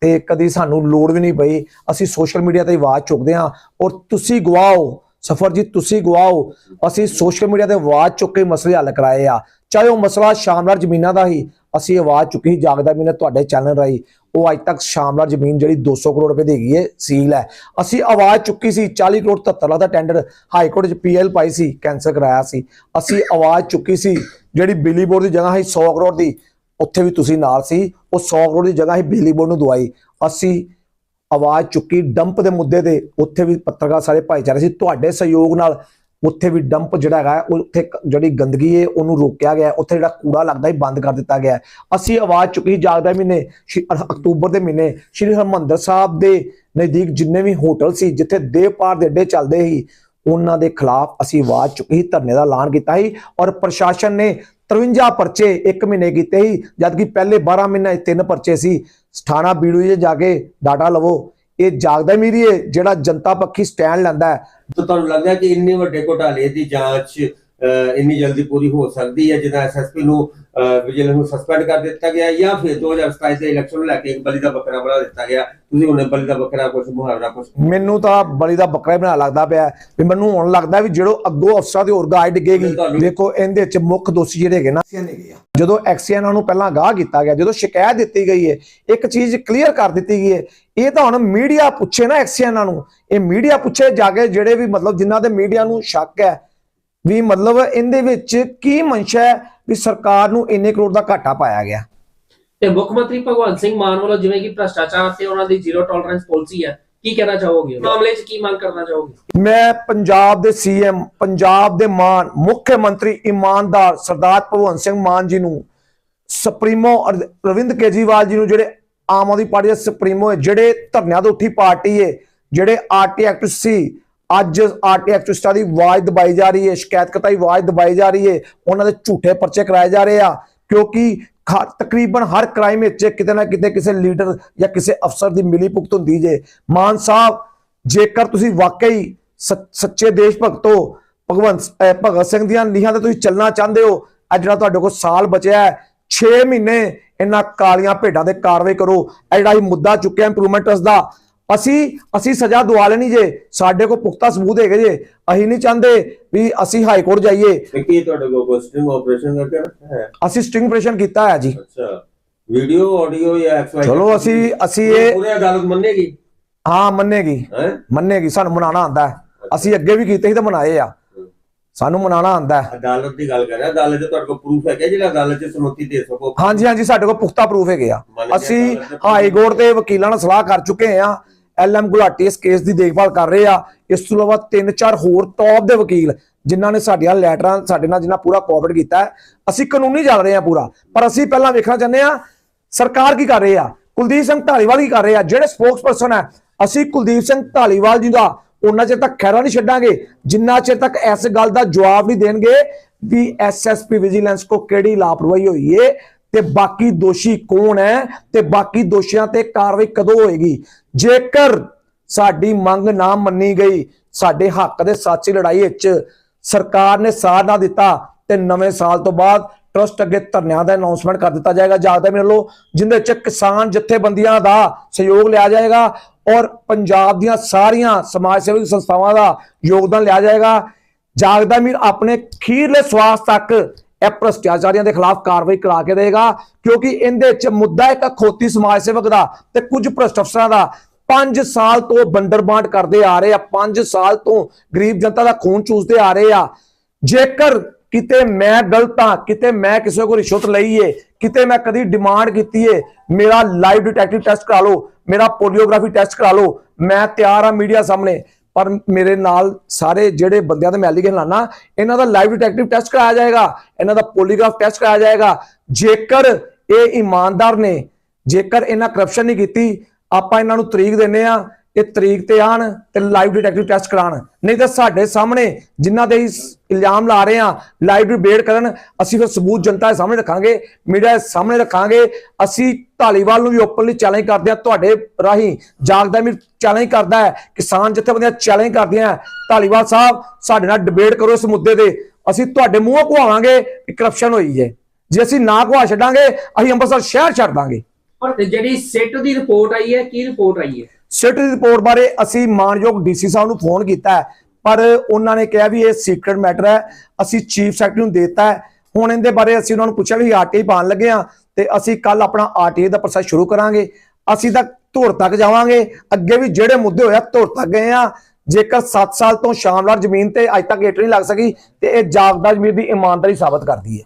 ਤੇ ਕਦੀ ਸਾਨੂੰ ਲੋੜ ਵੀ ਨਹੀਂ ਪਈ। ਅਸੀਂ ਸੋਸ਼ਲ ਮੀਡੀਆ ਤੇ ਆਵਾਜ਼ ਚੁੱਕਦੇ ਹਾਂ, ਔਰ ਤੁਸੀਂ ਗਵਾਓ, ਸਫਰ ਜੀ, ਤੁਸੀਂ ਗਵਾਓ। ਅਸੀਂ ਸੋਸ਼ਲ ਮੀਡੀਆ ਤੇ ਆਵਾਜ਼ ਚੁੱਕ ਕੇ ਮਸਲੇ ਹੱਲ ਕਰਾਏ ਆ। ਚਾਹੇ ਉਹ ਮਸਲਾ ਸ਼ਾਮਲਾਰ ਜ਼ਮੀਨਾਂ ਦਾ ਹੀ ਅਸੀਂ ਆਵਾਜ਼ ਚੁੱਕੀ ਸੀ, ਜਾਗਦਾ ਮਹੀਨੇ ਤੁਹਾਡੇ ਚੈਨਲ ਰਾਹੀਂ। ਉਹ ਅੱਜ ਤੱਕ ਸ਼ਾਮਲਾ ਜ਼ਮੀਨ ਜਿਹੜੀ 200 ਕਰੋੜ ਰੁਪਏ ਦੀ ਹੈਗੀ ਹੈ ਸੀਲ ਹੈ। ਅਸੀਂ ਆਵਾਜ਼ ਚੁੱਕੀ ਸੀ 40 ਕਰੋੜ 73 ਲੱਖ ਦਾ ਟੈਂਡਰ ਹਾਈ ਕੋਰਟ 'ਚ ਪੀਐਲ ਪਾਈ ਸੀ ਕੈਂਸਲ ਕਰਾਇਆ ਸੀ। ਅਸੀਂ ਆਵਾਜ਼ ਚੁੱਕੀ ਸੀ, ਜਿਹੜੀ ਬਿਜਲੀ ਬੋਰਡ ਦੀ ਜਗ੍ਹਾ ਸੀ 100 ਕਰੋੜ ਦੀ, ਉੱਥੇ ਵੀ ਤੁਸੀਂ ਨਾਲ ਸੀ, ਉਹ 100 ਕਰੋੜ ਦੀ ਜਗ੍ਹਾ ਹੀ ਬਿਜਲੀ ਬੋਰਡ ਨੂੰ ਦਵਾਈ। ਅਸੀਂ ਆਵਾਜ਼ ਚੁੱਕੀ ਡੰਪ ਦੇ ਮੁੱਦੇ ਤੇ ਉੱਥੇ ਵੀ ਪੱਤਰਕਾਰ ਸਾਰੇ ਭਾਈਚਾਰੇ ਸੀ, ਤੁਹਾਡੇ ਸਹਿਯੋਗ ਨਾਲ ਉੱਥੇ ਵੀ ਡੰਪ ਜਿਹੜਾ ਹੈਗਾ ਉੱਥੇ ਜਿਹੜੀ ਗੰਦਗੀ ਹੈ, ਉਹਨੂੰ ਰੋਕਿਆ ਗਿਆ ਉੱਥੇ ਜਿਹੜਾ ਕੂੜਾ ਲੱਗਦਾ ਹੈ ਬੰਦ ਕਰ ਦਿੱਤਾ ਗਿਆ ਅਸੀਂ ਆਵਾਜ਼ ਚੁੱਕੀ ਜਾਗਦਾ ਮਹੀਨੇ ਅਕਤੂਬਰ ਦੇ ਮਹੀਨੇ, ਸ਼੍ਰੀ ਹਰਮੰਦਰ ਸਾਹਿਬ ਦੇ ਨਜ਼ਦੀਕ ਜਿੰਨੇ ਵੀ ਹੋਟਲ ਸੀ, ਜਿੱਥੇ ਦੇਵਪਾਰ ਦੇ ਅੱਡੇ ਚੱਲਦੇ ਸੀ, ਉਹਨਾਂ ਦੇ ਖਿਲਾਫ ਅਸੀਂ ਆਵਾਜ਼ ਚੁੱਕੀ ਸੀ, ਧਰਨੇ ਦਾ ਐਲਾਨ ਕੀਤਾ ਸੀ ਔਰ ਪ੍ਰਸ਼ਾਸਨ ਨੇ 53 ਪਰਚੇ ਇੱਕ ਮਹੀਨੇ ਕੀਤੇ ਸੀ, ਜਦਕਿ ਪਹਿਲੇ 12 ਮਹੀਨੇ 'ਚ ਤਿੰਨ ਪਰਚੇ ਸੀ। ਥਾਣਾ ਬੀੜੂ 'ਚ ਜਾ ਕੇ ਡਾਟਾ ਲਵੋ। ਇਹ ਜਾਗਦਾ ਮੀਰੀਏ ਜਿਹੜਾ ਜਨਤਾ ਪੱਖੀ ਸਟੈਂਡ ਲੈਂਦਾ ਹੈ। ਤਾਂ ਤੁਹਾਨੂੰ ਲੱਗਦਾ ਕਿ ਇੰਨੇ ਵੱਡੇ ਘੁਟਾਲੇ ਦੀ ਜਾਂਚ ਇੰਨੀ ਜਲਦੀ ਪੂਰੀ ਹੋ ਸਕਦੀ ਹੈ ਜਿੱਦਾਂ ਐਸਐਸਪੀ ਨੂੰ ਵਿਜੀਲੈਂਸ ਨੂੰ ਸਸਪੈਂਡ ਕਰ ਦਿੱਤਾ ਗਿਆ ਜਾਂ ਫਿਰ 2027 ਦੇ ਇਲੈਕਸ਼ਨ ਨੂੰ ਲੈ ਕੇ ਇੱਕ ਬਲੀ ਦਾ ਬੱਕਰਾ ਬਣਾ ਦਿੱਤਾ ਗਿਆ। ਤੁਸੀਂ ਹੁਣ ਬਲੀ ਦਾ ਬੱਕਰਾ ਕੁਝ ਮੁਹਾਵਰਾ ਕੁਝ ਮੈਨੂੰ ਤਾਂ ਬਲੀ ਦਾ ਬੱਕਰਾ ਹੀ ਬਣਾ ਲੱਗਦਾ ਪਿਆ। ਵੀ ਮੈਨੂੰ ਹੁਣ ਲੱਗਦਾ ਵੀ ਜਿਹੜੋ ਅੱਗੋਂ ਅਫਸਰਾਂ ਦੀ ਹੋਰ ਗਾਹ ਡਿੱਗੇਗੀ। ਦੇਖੋ ਇਹਦੇ ਵਿੱਚ ਮੁੱਖ ਦੋਸ਼ੀ ਜਿਹੜੇ ਹੈਗੇ ਨਾ ਜਦੋਂ ਐਕਸੀਐਨ ਨੂੰ ਪਹਿਲਾਂ ਗਾਹ ਕੀਤਾ ਗਿਆ ਜਦੋਂ ਸ਼ਿਕਾਇਤ ਦਿੱਤੀ ਗਈ ਹੈ ਇੱਕ ਚੀਜ਼ ਕਲੀਅਰ ਕਰ ਦਿੱਤੀ ਗਈ ਹੈ ਇਹ ਤਾਂ ਹੁਣ ਮੀਡੀਆ ਪੁੱਛੇ ਨਾ ਐਕਸੀਐਨ ਨੂੰ। ਇਹ ਮੀਡੀਆ ਪੁੱਛੇ ਜਾ ਕੇ ਜਿਹੜੇ ਵੀ ਮਤਲਬ ਜਿਨ੍ਹਾਂ ਦੇ ਮੀਡੀਆ ਨੂੰ ਸ਼ੱਕ ਹੈ ਵੀ ਮਤਲਬ ਇਹਦੇ ਵਿੱਚ ਕੀ ਮਨਸ਼ਾ ਹੈ ਵੀ ਸਰਕਾਰ ਨੂੰ ਇੰਨੇ ਕਰੋੜ ਦਾ ਘਾਟਾ ਪਾਇਆ ਗਿਆ? ਤੇ ਮੁੱਖ ਮੰਤਰੀ ਭਗਵੰਤ ਸਿੰਘ ਮਾਨ ਵੱਲੋਂ ਜਿਵੇਂ ਕਿ ਭ੍ਰਸ਼ਟਾਚਾਰ ਤੇ ਉਹਨਾਂ ਦੀ ਜ਼ੀਰੋ ਟੋਲਰੈਂਸ ਪਾਲਿਸੀ ਹੈ ਕੀ ਕਹਿਣਾ ਚਾਹੋਗੇ? ਮਾਮਲੇ 'ਚ ਕੀ ਮੰਗ ਕਰਨਾ ਚਾਹੋਗੇ? ਮੈਂ ਪੰਜਾਬ ਦੇ ਸੀਐਮ ਪੰਜਾਬ ਦੇ ਮਾਨ ਮੁੱਖ ਮੰਤਰੀ ਇਮਾਨਦਾਰ ਸਰਦਾਰ ਭਗਵੰਤ ਸਿੰਘ ਮਾਨ ਜੀ ਨੂੰ ਸੁਪਰੀਮੋ ਅਰਵਿੰਦ ਕੇਜਰੀਵਾਲ ਜੀ ਨੂੰ ਜਿਹੜੇ ਆਮ ਆਦਮੀ ਪਾਰਟੀ ਦੇ ਸੁਪਰੀਮੋ ਹੈ ਜਿਹੜੇ ਧਰਨਿਆਂ ਤੋਂ ਉੱਠੀ ਪਾਰਟੀ ਹੈ ਜਿਹੜੇ ਆਰਟੀ ਐਕਟਿਵਿਸਟ ਸੀ ਅੱਜ ਆਰਟੀ ਐਕਟਿਵਿਸਟਾਂ ਦੀ ਆਵਾਜ਼ ਦਬਾਈ ਜਾ ਰਹੀ ਹੈ ਸ਼ਿਕਾਇਤਕਰਤਾ ਦੀ ਆਵਾਜ਼ ਦਬਾਈ ਜਾ ਰਹੀ ਹੈ, ਉਹਨਾਂ ਦੇ ਝੂਠੇ ਪਰਚੇ ਕਰਾਏ ਜਾ ਰਹੇ ਆ, ਕਿਉਂਕਿ ਤਕਰੀਬਨ ਹਰ ਕ੍ਰਾਈਮ ਵਿੱਚ ਕਿਤੇ ਨਾ ਕਿਤੇ ਕਿਸੇ ਲੀਡਰ ਜਾਂ ਕਿਸੇ ਅਫਸਰ ਦੀ ਮਿਲੀ ਭੁਗਤ ਹੁੰਦੀ ਜੇ। ਮਾਨ ਸਾਹਿਬ, ਜੇਕਰ ਤੁਸੀਂ ਵਾਕਈ ਸ- ਸੱਚੇ ਦੇਸ਼ ਭਗਤੋ ਭਗਵੰਤ ਭਗਤ ਸਿੰਘ ਦੀਆਂ ਨੀਹਾਂ ਤੇ ਤੁਸੀਂ ਚੱਲਣਾ ਚਾਹੁੰਦੇ ਹੋ, ਅੱਜ ਜਿਹੜਾ ਤੁਹਾਡੇ ਕੋਲ ਸਾਲ ਬਚਿਆ ਹੈ 6 ਮਹੀਨੇ ਇਹਨਾਂ ਕਾਲੀਆਂ ਭੇਡਾਂ ਦੇ ਕਾਰਵਾਈ ਕਰੋ। ਇਹ ਜਿਹੜਾ ਹੀ ਮੁੱਦਾ ਚੁੱਕਿਆ ਇੰਪਰੂਵਮੈਂਟਸ ਦਾ ਅਸੀਂ ਅਸੀਂ ਸਜ਼ਾ ਦਵਾ ਲੈਣੀ ਜੇ। ਸਾਡੇ ਕੋਲ ਪੁਖਤਾ ਸਬੂਤ ਹੈਗੇ ਜੇ। ਅਸੀਂ ਨਹੀਂ ਚਾਹੁੰਦੇ ਵੀ ਅਸੀਂ ਹਾਈ ਕੋਰਟ ਜਾਈਏ। ਕੀ ਤੁਹਾਡੇ ਕੋਲ ਸਟਿੰਗ ਆਪਰੇਸ਼ਨ ਕਰਕੇ ਰੱਖਿਆ ਹੈ? ਅਸੀਂ ਸਟਿੰਗ ਆਪਰੇਸ਼ਨ ਕੀਤਾ ਹੈ ਜੀ। ਅੱਛਾ। ਵੀਡੀਓ ਆਡੀਓ ਜਾਂ ਐਕਸਵਾਈ ਚਲੋ ਅਸੀਂ ਅਸੀਂ ਇਹ ਪੂਰੇ ਅਦਾਲਤ ਮੰਨੇਗੀ? ਹਾਂ ਮੰਨੇਗੀ। ਮੰਨੇਗੀ। ਸਾਨੂੰ ਮਨਾਣਾ ਆਂਦਾ ਹੈ। ਅਸੀਂ ਅੱਗੇ ਵੀ ਕੀਤੇ ਸੀ ਤੇ ਮਨਾਏ ਆ। ਸਾਨੂੰ ਮਨਾਣਾ ਆਂਦਾ ਹੈ। ਅਦਾਲਤ ਦੀ ਗੱਲ ਕਰ ਰਿਹਾ। ਅਦਾਲਤ 'ਚ ਤੁਹਾਡੇ ਕੋਲ ਪ੍ਰੂਫ ਹੈ ਕਿ ਜਿਹੜਾ ਅਦਾਲਤ 'ਚ ਚੁਣੌਤੀ ਦੇ ਸਕੋ। ਹਾਂਜੀ ਹਾਂਜੀ। ਸਾਡੇ ਕੋਲ ਪੁਖਤਾ ਪ੍ਰੂਫ ਹੈਗੇ ਆ। ਅਸੀਂ ਦੇ ਹਾਈ ਕੋਰਟ ਦੇ ਵਕੀਲਾਂ ਨਾਲ ਸਲਾਹ ਕਰ ਚੁੱਕੇ ਆ। ਐਲਐਮ ਗੁਲਾਟੀ ਇਸ ਕੇਸ ਦੀ ਦੇਖਭਾਲ ਕਰ ਰਹੇ ਆ। ਇਸ ਤੋਂ ਇਲਾਵਾ ਤਿੰਨ ਚਾਰ ਹੋਰ ਟੌਪ ਦੇ ਵਕੀਲ, ਜਿਨ੍ਹਾਂ ਨੇ ਸਾਡੀਆਂ ਲੈਟਰਾਂ, ਸਾਡੇ ਨਾਲ ਜਿਨ੍ਹਾਂ ਪੂਰਾ ਕੋਆਪਰੇਟ ਕੀਤਾ ਅਸੀਂ ਕਾਨੂੰਨੀ ਚੱਲ ਰਹੇ ਆ ਪੂਰਾ। ਪਰ ਅਸੀਂ ਪਹਿਲਾਂ ਵੇਖਣਾ ਚਾਹੁੰਦੇ ਆ ਸਰਕਾਰ ਕੀ ਕਰ ਰਹੀ ਆ? ਕੁਲਦੀਪ ਸਿੰਘ ਢਾਲੀਵਾਲ ਕੀ ਕਰ ਰਹੇ ਆ? ਜਿਹੜੇ ਸਪੋਕਸਪਰਸਨ ਹੈ, ਅਸੀਂ ਕੁਲਦੀਪ ਸਿੰਘ ਢਾਲੀਵਾਲ ਜੀ ਦਾ ਉਹਨਾਂ ਚਿਰ ਤੱਕ ਖੈਰਾ ਨਹੀਂ ਛੱਡਾਂਗੇ। ਜਿੰਨਾ ਚਿਰ ਤੱਕ ਇਸ ਗੱਲ ਦਾ ਜਵਾਬ ਨਹੀਂ ਦੇਣਗੇ ਵੀ ਐਸਐਸਪੀ ਵਿਜੀਲੈਂਸ ਕੋ ਕਿਹੜੀ ਲਾਪਰਵਾਹੀ ਹੋਈ ਏ ਤੇ ਬਾਕੀ ਦੋਸ਼ੀ ਕੌਣ ਹੈ ਤੇ ਬਾਕੀ ਦੋਸ਼ੀਆਂ ਤੇ ਕਾਰਵਾਈ ਕਦੋਂ ਹੋਏਗੀ? ਜੇਕਰ ਸਾਡੀ ਮੰਗ ਨਾ ਮੰਨੀ ਗਈ, ਸਾਡੇ ਹੱਕ ਦੇ ਸੱਚੀ ਲੜਾਈ ਵਿੱਚ ਸਰਕਾਰ ਨੇ ਸਾਥ ਨਾ ਦਿੱਤਾ ਤੇ ਨਵੇਂ ਸਾਲ ਤੋਂ ਬਾਅਦ ਟਰਸਟ ਅੱਗੇ ਧਰਨਿਆਂ ਦਾ ਅਨਾਉਂਸਮੈਂਟ ਕਰ ਦਿੱਤਾ ਜਾਏਗਾ। ਜਾਗਦਾ ਮੇਰੇ ਵੱਲੋਂ, ਜਿੰਦੇ ਚ ਕਿਸਾਨ ਜਥੇਬੰਦੀਆਂ ਦਾ ਸਹਿਯੋਗ ਲਿਆ ਜਾਏਗਾ ਔਰ ਪੰਜਾਬ ਦੀਆਂ ਸਾਰੀਆਂ ਸਮਾਜ ਸੇਵੀ ਸੰਸਥਾਵਾਂ ਦਾ ਯੋਗਦਾਨ ਲਿਆ ਜਾਏਗਾ। ਜਾਗਦਾ ਮੀਰ ਆਪਣੇ ਖੀਰਲੇ ਸਵਾਸ ਤੱਕ ਇਹ ਭ੍ਰਸ਼ਟਾਚਾਰੀਆਂ ਦੇ ਖਿਲਾਫ ਕਾਰਵਾਈ ਕਰਾ ਕੇ ਦੇਗਾ ਕਿਉਂਕਿ ਇਹਦੇ ਵਿੱਚ ਮੁੱਦਾ ਇੱਕ ਖੋਤੀ ਸਮਾਜ ਸੇਵਕ ਦਾ ਤੇ ਕੁਝ ਭ੍ਰਸ਼ਟ ਅਫਸਰਾਂ ਦਾ। 5 ਸਾਲ ਤੋਂ ਬੰਡਰਬਾਂਟ ਕਰਦੇ ਆ ਰਹੇ ਆ 5 ਸਾਲ ਤੋਂ ਗਰੀਬ ਜਨਤਾ ਦਾ ਖੂਨ ਚੂਸਦੇ ਆ ਰਹੇ ਆ। ਜੇਕਰ ਕਿਤੇ ਮੈਂ ਗਲਤ ਹਾਂ ਕਿਤੇ ਮੈਂ ਕਿਸੇ ਕੋਲ ਰਿਸ਼ਵਤ ਲਈ ਏ, ਕਿਤੇ ਮੈਂ ਕਦੀ ਡਿਮਾਂਡ ਕੀਤੀ ਏ, ਮੇਰਾ ਲਾਈਵ ਡਿਟੈਕਟਿਵ ਟੈਸਟ ਕਰਾ ਲਓ, ਮੇਰਾ ਪੋਲੀਓਗ੍ਰਾਫੀ ਟੈਸਟ ਕਰਾ ਲਓ, ਮੈਂ ਤਿਆਰ ਆ ਮੀਡੀਆ ਸਾਹਮਣੇ। ਪਰ ਮੇਰੇ ਨਾਲ ਸਾਰੇ ਜਿਹੜੇ ਬੰਦਿਆਂ ਦੇ ਮੈਂ ਐਲੀਗੇਸ਼ਨ ਲਾਣਾ ਇਹਨਾਂ ਦਾ ਲਾਈਵ ਡਿਟੈਕਟਿਵ ਟੈਸਟ ਕਰਾਇਆ ਜਾਏਗਾ, ਇਹਨਾਂ ਦਾ ਪੋਲੀਗ੍ਰਾਫ ਟੈਸਟ ਕਰਾਇਆ ਜਾਏਗਾ। ਜੇਕਰ ਇਹ ਇਮਾਨਦਾਰ ਨੇ, ਜੇਕਰ ਇਹਨਾਂ ਕਰਪਸ਼ਨ ਨਹੀਂ ਕੀਤੀ, ਆਪਾਂ ਇਹਨਾਂ ਨੂੰ ਤਰੀਕ ਦਿੰਨੇ ਆ ਇਹ ਤਰੀਕ ਤੇ ਆਣ ਤੇ ਲਾਈਵ ਡਿਟੈਕਟਿਵ ਟੈਸਟ ਕਰਾਣ। ਨਹੀਂ ਤਾਂ ਸਾਡੇ ਸਾਹਮਣੇ ਜਿਨ੍ਹਾਂ ਦੇ ਇਲਜ਼ਾਮ ਲਾ ਰਹੇ ਆ ਲਾਈਵ ਡਿਬੇਟ ਕਰਨ, ਅਸੀਂ ਫਿਰ ਸਬੂਤ ਜਨਤਾ ਦੇ ਸਾਹਮਣੇ ਰੱਖਾਂਗੇ ਮੀਡੀਆ ਦੇ ਸਾਹਮਣੇ ਰੱਖਾਂਗੇ। ਅਸੀਂ ਢਾਲੀਵਾਲ ਨੂੰ ਵੀ ਓਪਨਲੀ ਚੈਲੰਜ ਕਰਦੇ ਆ ਤੁਹਾਡੇ ਰਾਹੀਂ ਜਾਗਦਾ ਮੀਰ ਚੈਲੰਜ ਕਰਦਾ ਹੈ, ਕਿਸਾਨ ਜਥੇਬੰਦੀਆਂ ਚੈਲੰਜ ਕਰਦੀਆਂ ਢਾਲੀਵਾਲ ਸਾਹਿਬ, ਸਾਡੇ ਨਾਲ ਡਿਬੇਟ ਕਰੋ ਇਸ ਮੁੱਦੇ ਤੇ। ਅਸੀਂ ਤੁਹਾਡੇ ਮੂੰਹੋਂ ਕਹਾਵਾਂਗੇ ਕਿ ਕਰਪਸ਼ਨ ਹੋਈ ਹੈ। ਜੇ ਅਸੀਂ ਨਾ ਕਹਾ ਛੱਡਾਂਗੇ, ਅਸੀਂ ਅੰਮ੍ਰਿਤਸਰ ਸ਼ਹਿਰ ਛੱਡ ਦਾਂਗੇ। ਤੇ ਜਿਹੜੀ ਸਿੱਟ ਦੀ ਰਿਪੋਰਟ ਆਈ ਹੈ, ਕੀ ਰਿਪੋਰਟ ਆਈ ਹੈ? ਸਿਟ ਰਿਪੋਰਟ ਬਾਰੇ ਅਸੀਂ ਮਾਨਯੋਗ ਡੀਸੀ ਸਾਹਿਬ ਨੂੰ ਫੋਨ ਕੀਤਾ ਪਰ ਉਹਨਾਂ ਨੇ ਕਿਹਾ ਵੀ ਇਹ ਸੀਕ੍ਰੇਟ ਮੈਟਰ ਹੈ, ਅਸੀਂ ਚੀਫ ਸੈਕਟਰੀ ਨੂੰ ਦੇਤਾ ਹੈ। ਹੁਣ ਇਹਦੇ ਬਾਰੇ ਅਸੀਂ ਉਹਨਾਂ ਨੂੰ ਪੁੱਛਿਆ ਵੀ ਆਰਟੀਆਈ ਪਾਣ ਲੱਗੇ ਆ ਤੇ ਅਸੀਂ ਕੱਲ ਆਪਣਾ ਆਰਟੀਆਈ ਦਾ ਪ੍ਰੋਸੈਸ ਸ਼ੁਰੂ ਕਰਾਂਗੇ। ਅਸੀਂ ਤਾਂ ਧੁਰ ਤੱਕ ਜਾਵਾਂਗੇ, ਅੱਗੇ ਵੀ ਜਿਹੜੇ ਮੁੱਦੇ ਹੋਇਆ ਧੁਰ ਤੱਕ ਗਏ ਆ ਜੇਕਰ 7 ਸਾਲ ਤੋਂ ਸ਼ਾਮਲਾਰ ਜ਼ਮੀਨ ਤੇ ਅੱਜ ਤੱਕ ਏਟ ਨਹੀਂ ਲੱਗ ਸਕੀ ਤੇ ਇਹ ਜਾਗਦਾ ਜ਼ਮੀਰ ਦੀ ਇਮਾਨਦਾਰੀ ਸਾਬਤ ਕਰਦੀ ਹੈ।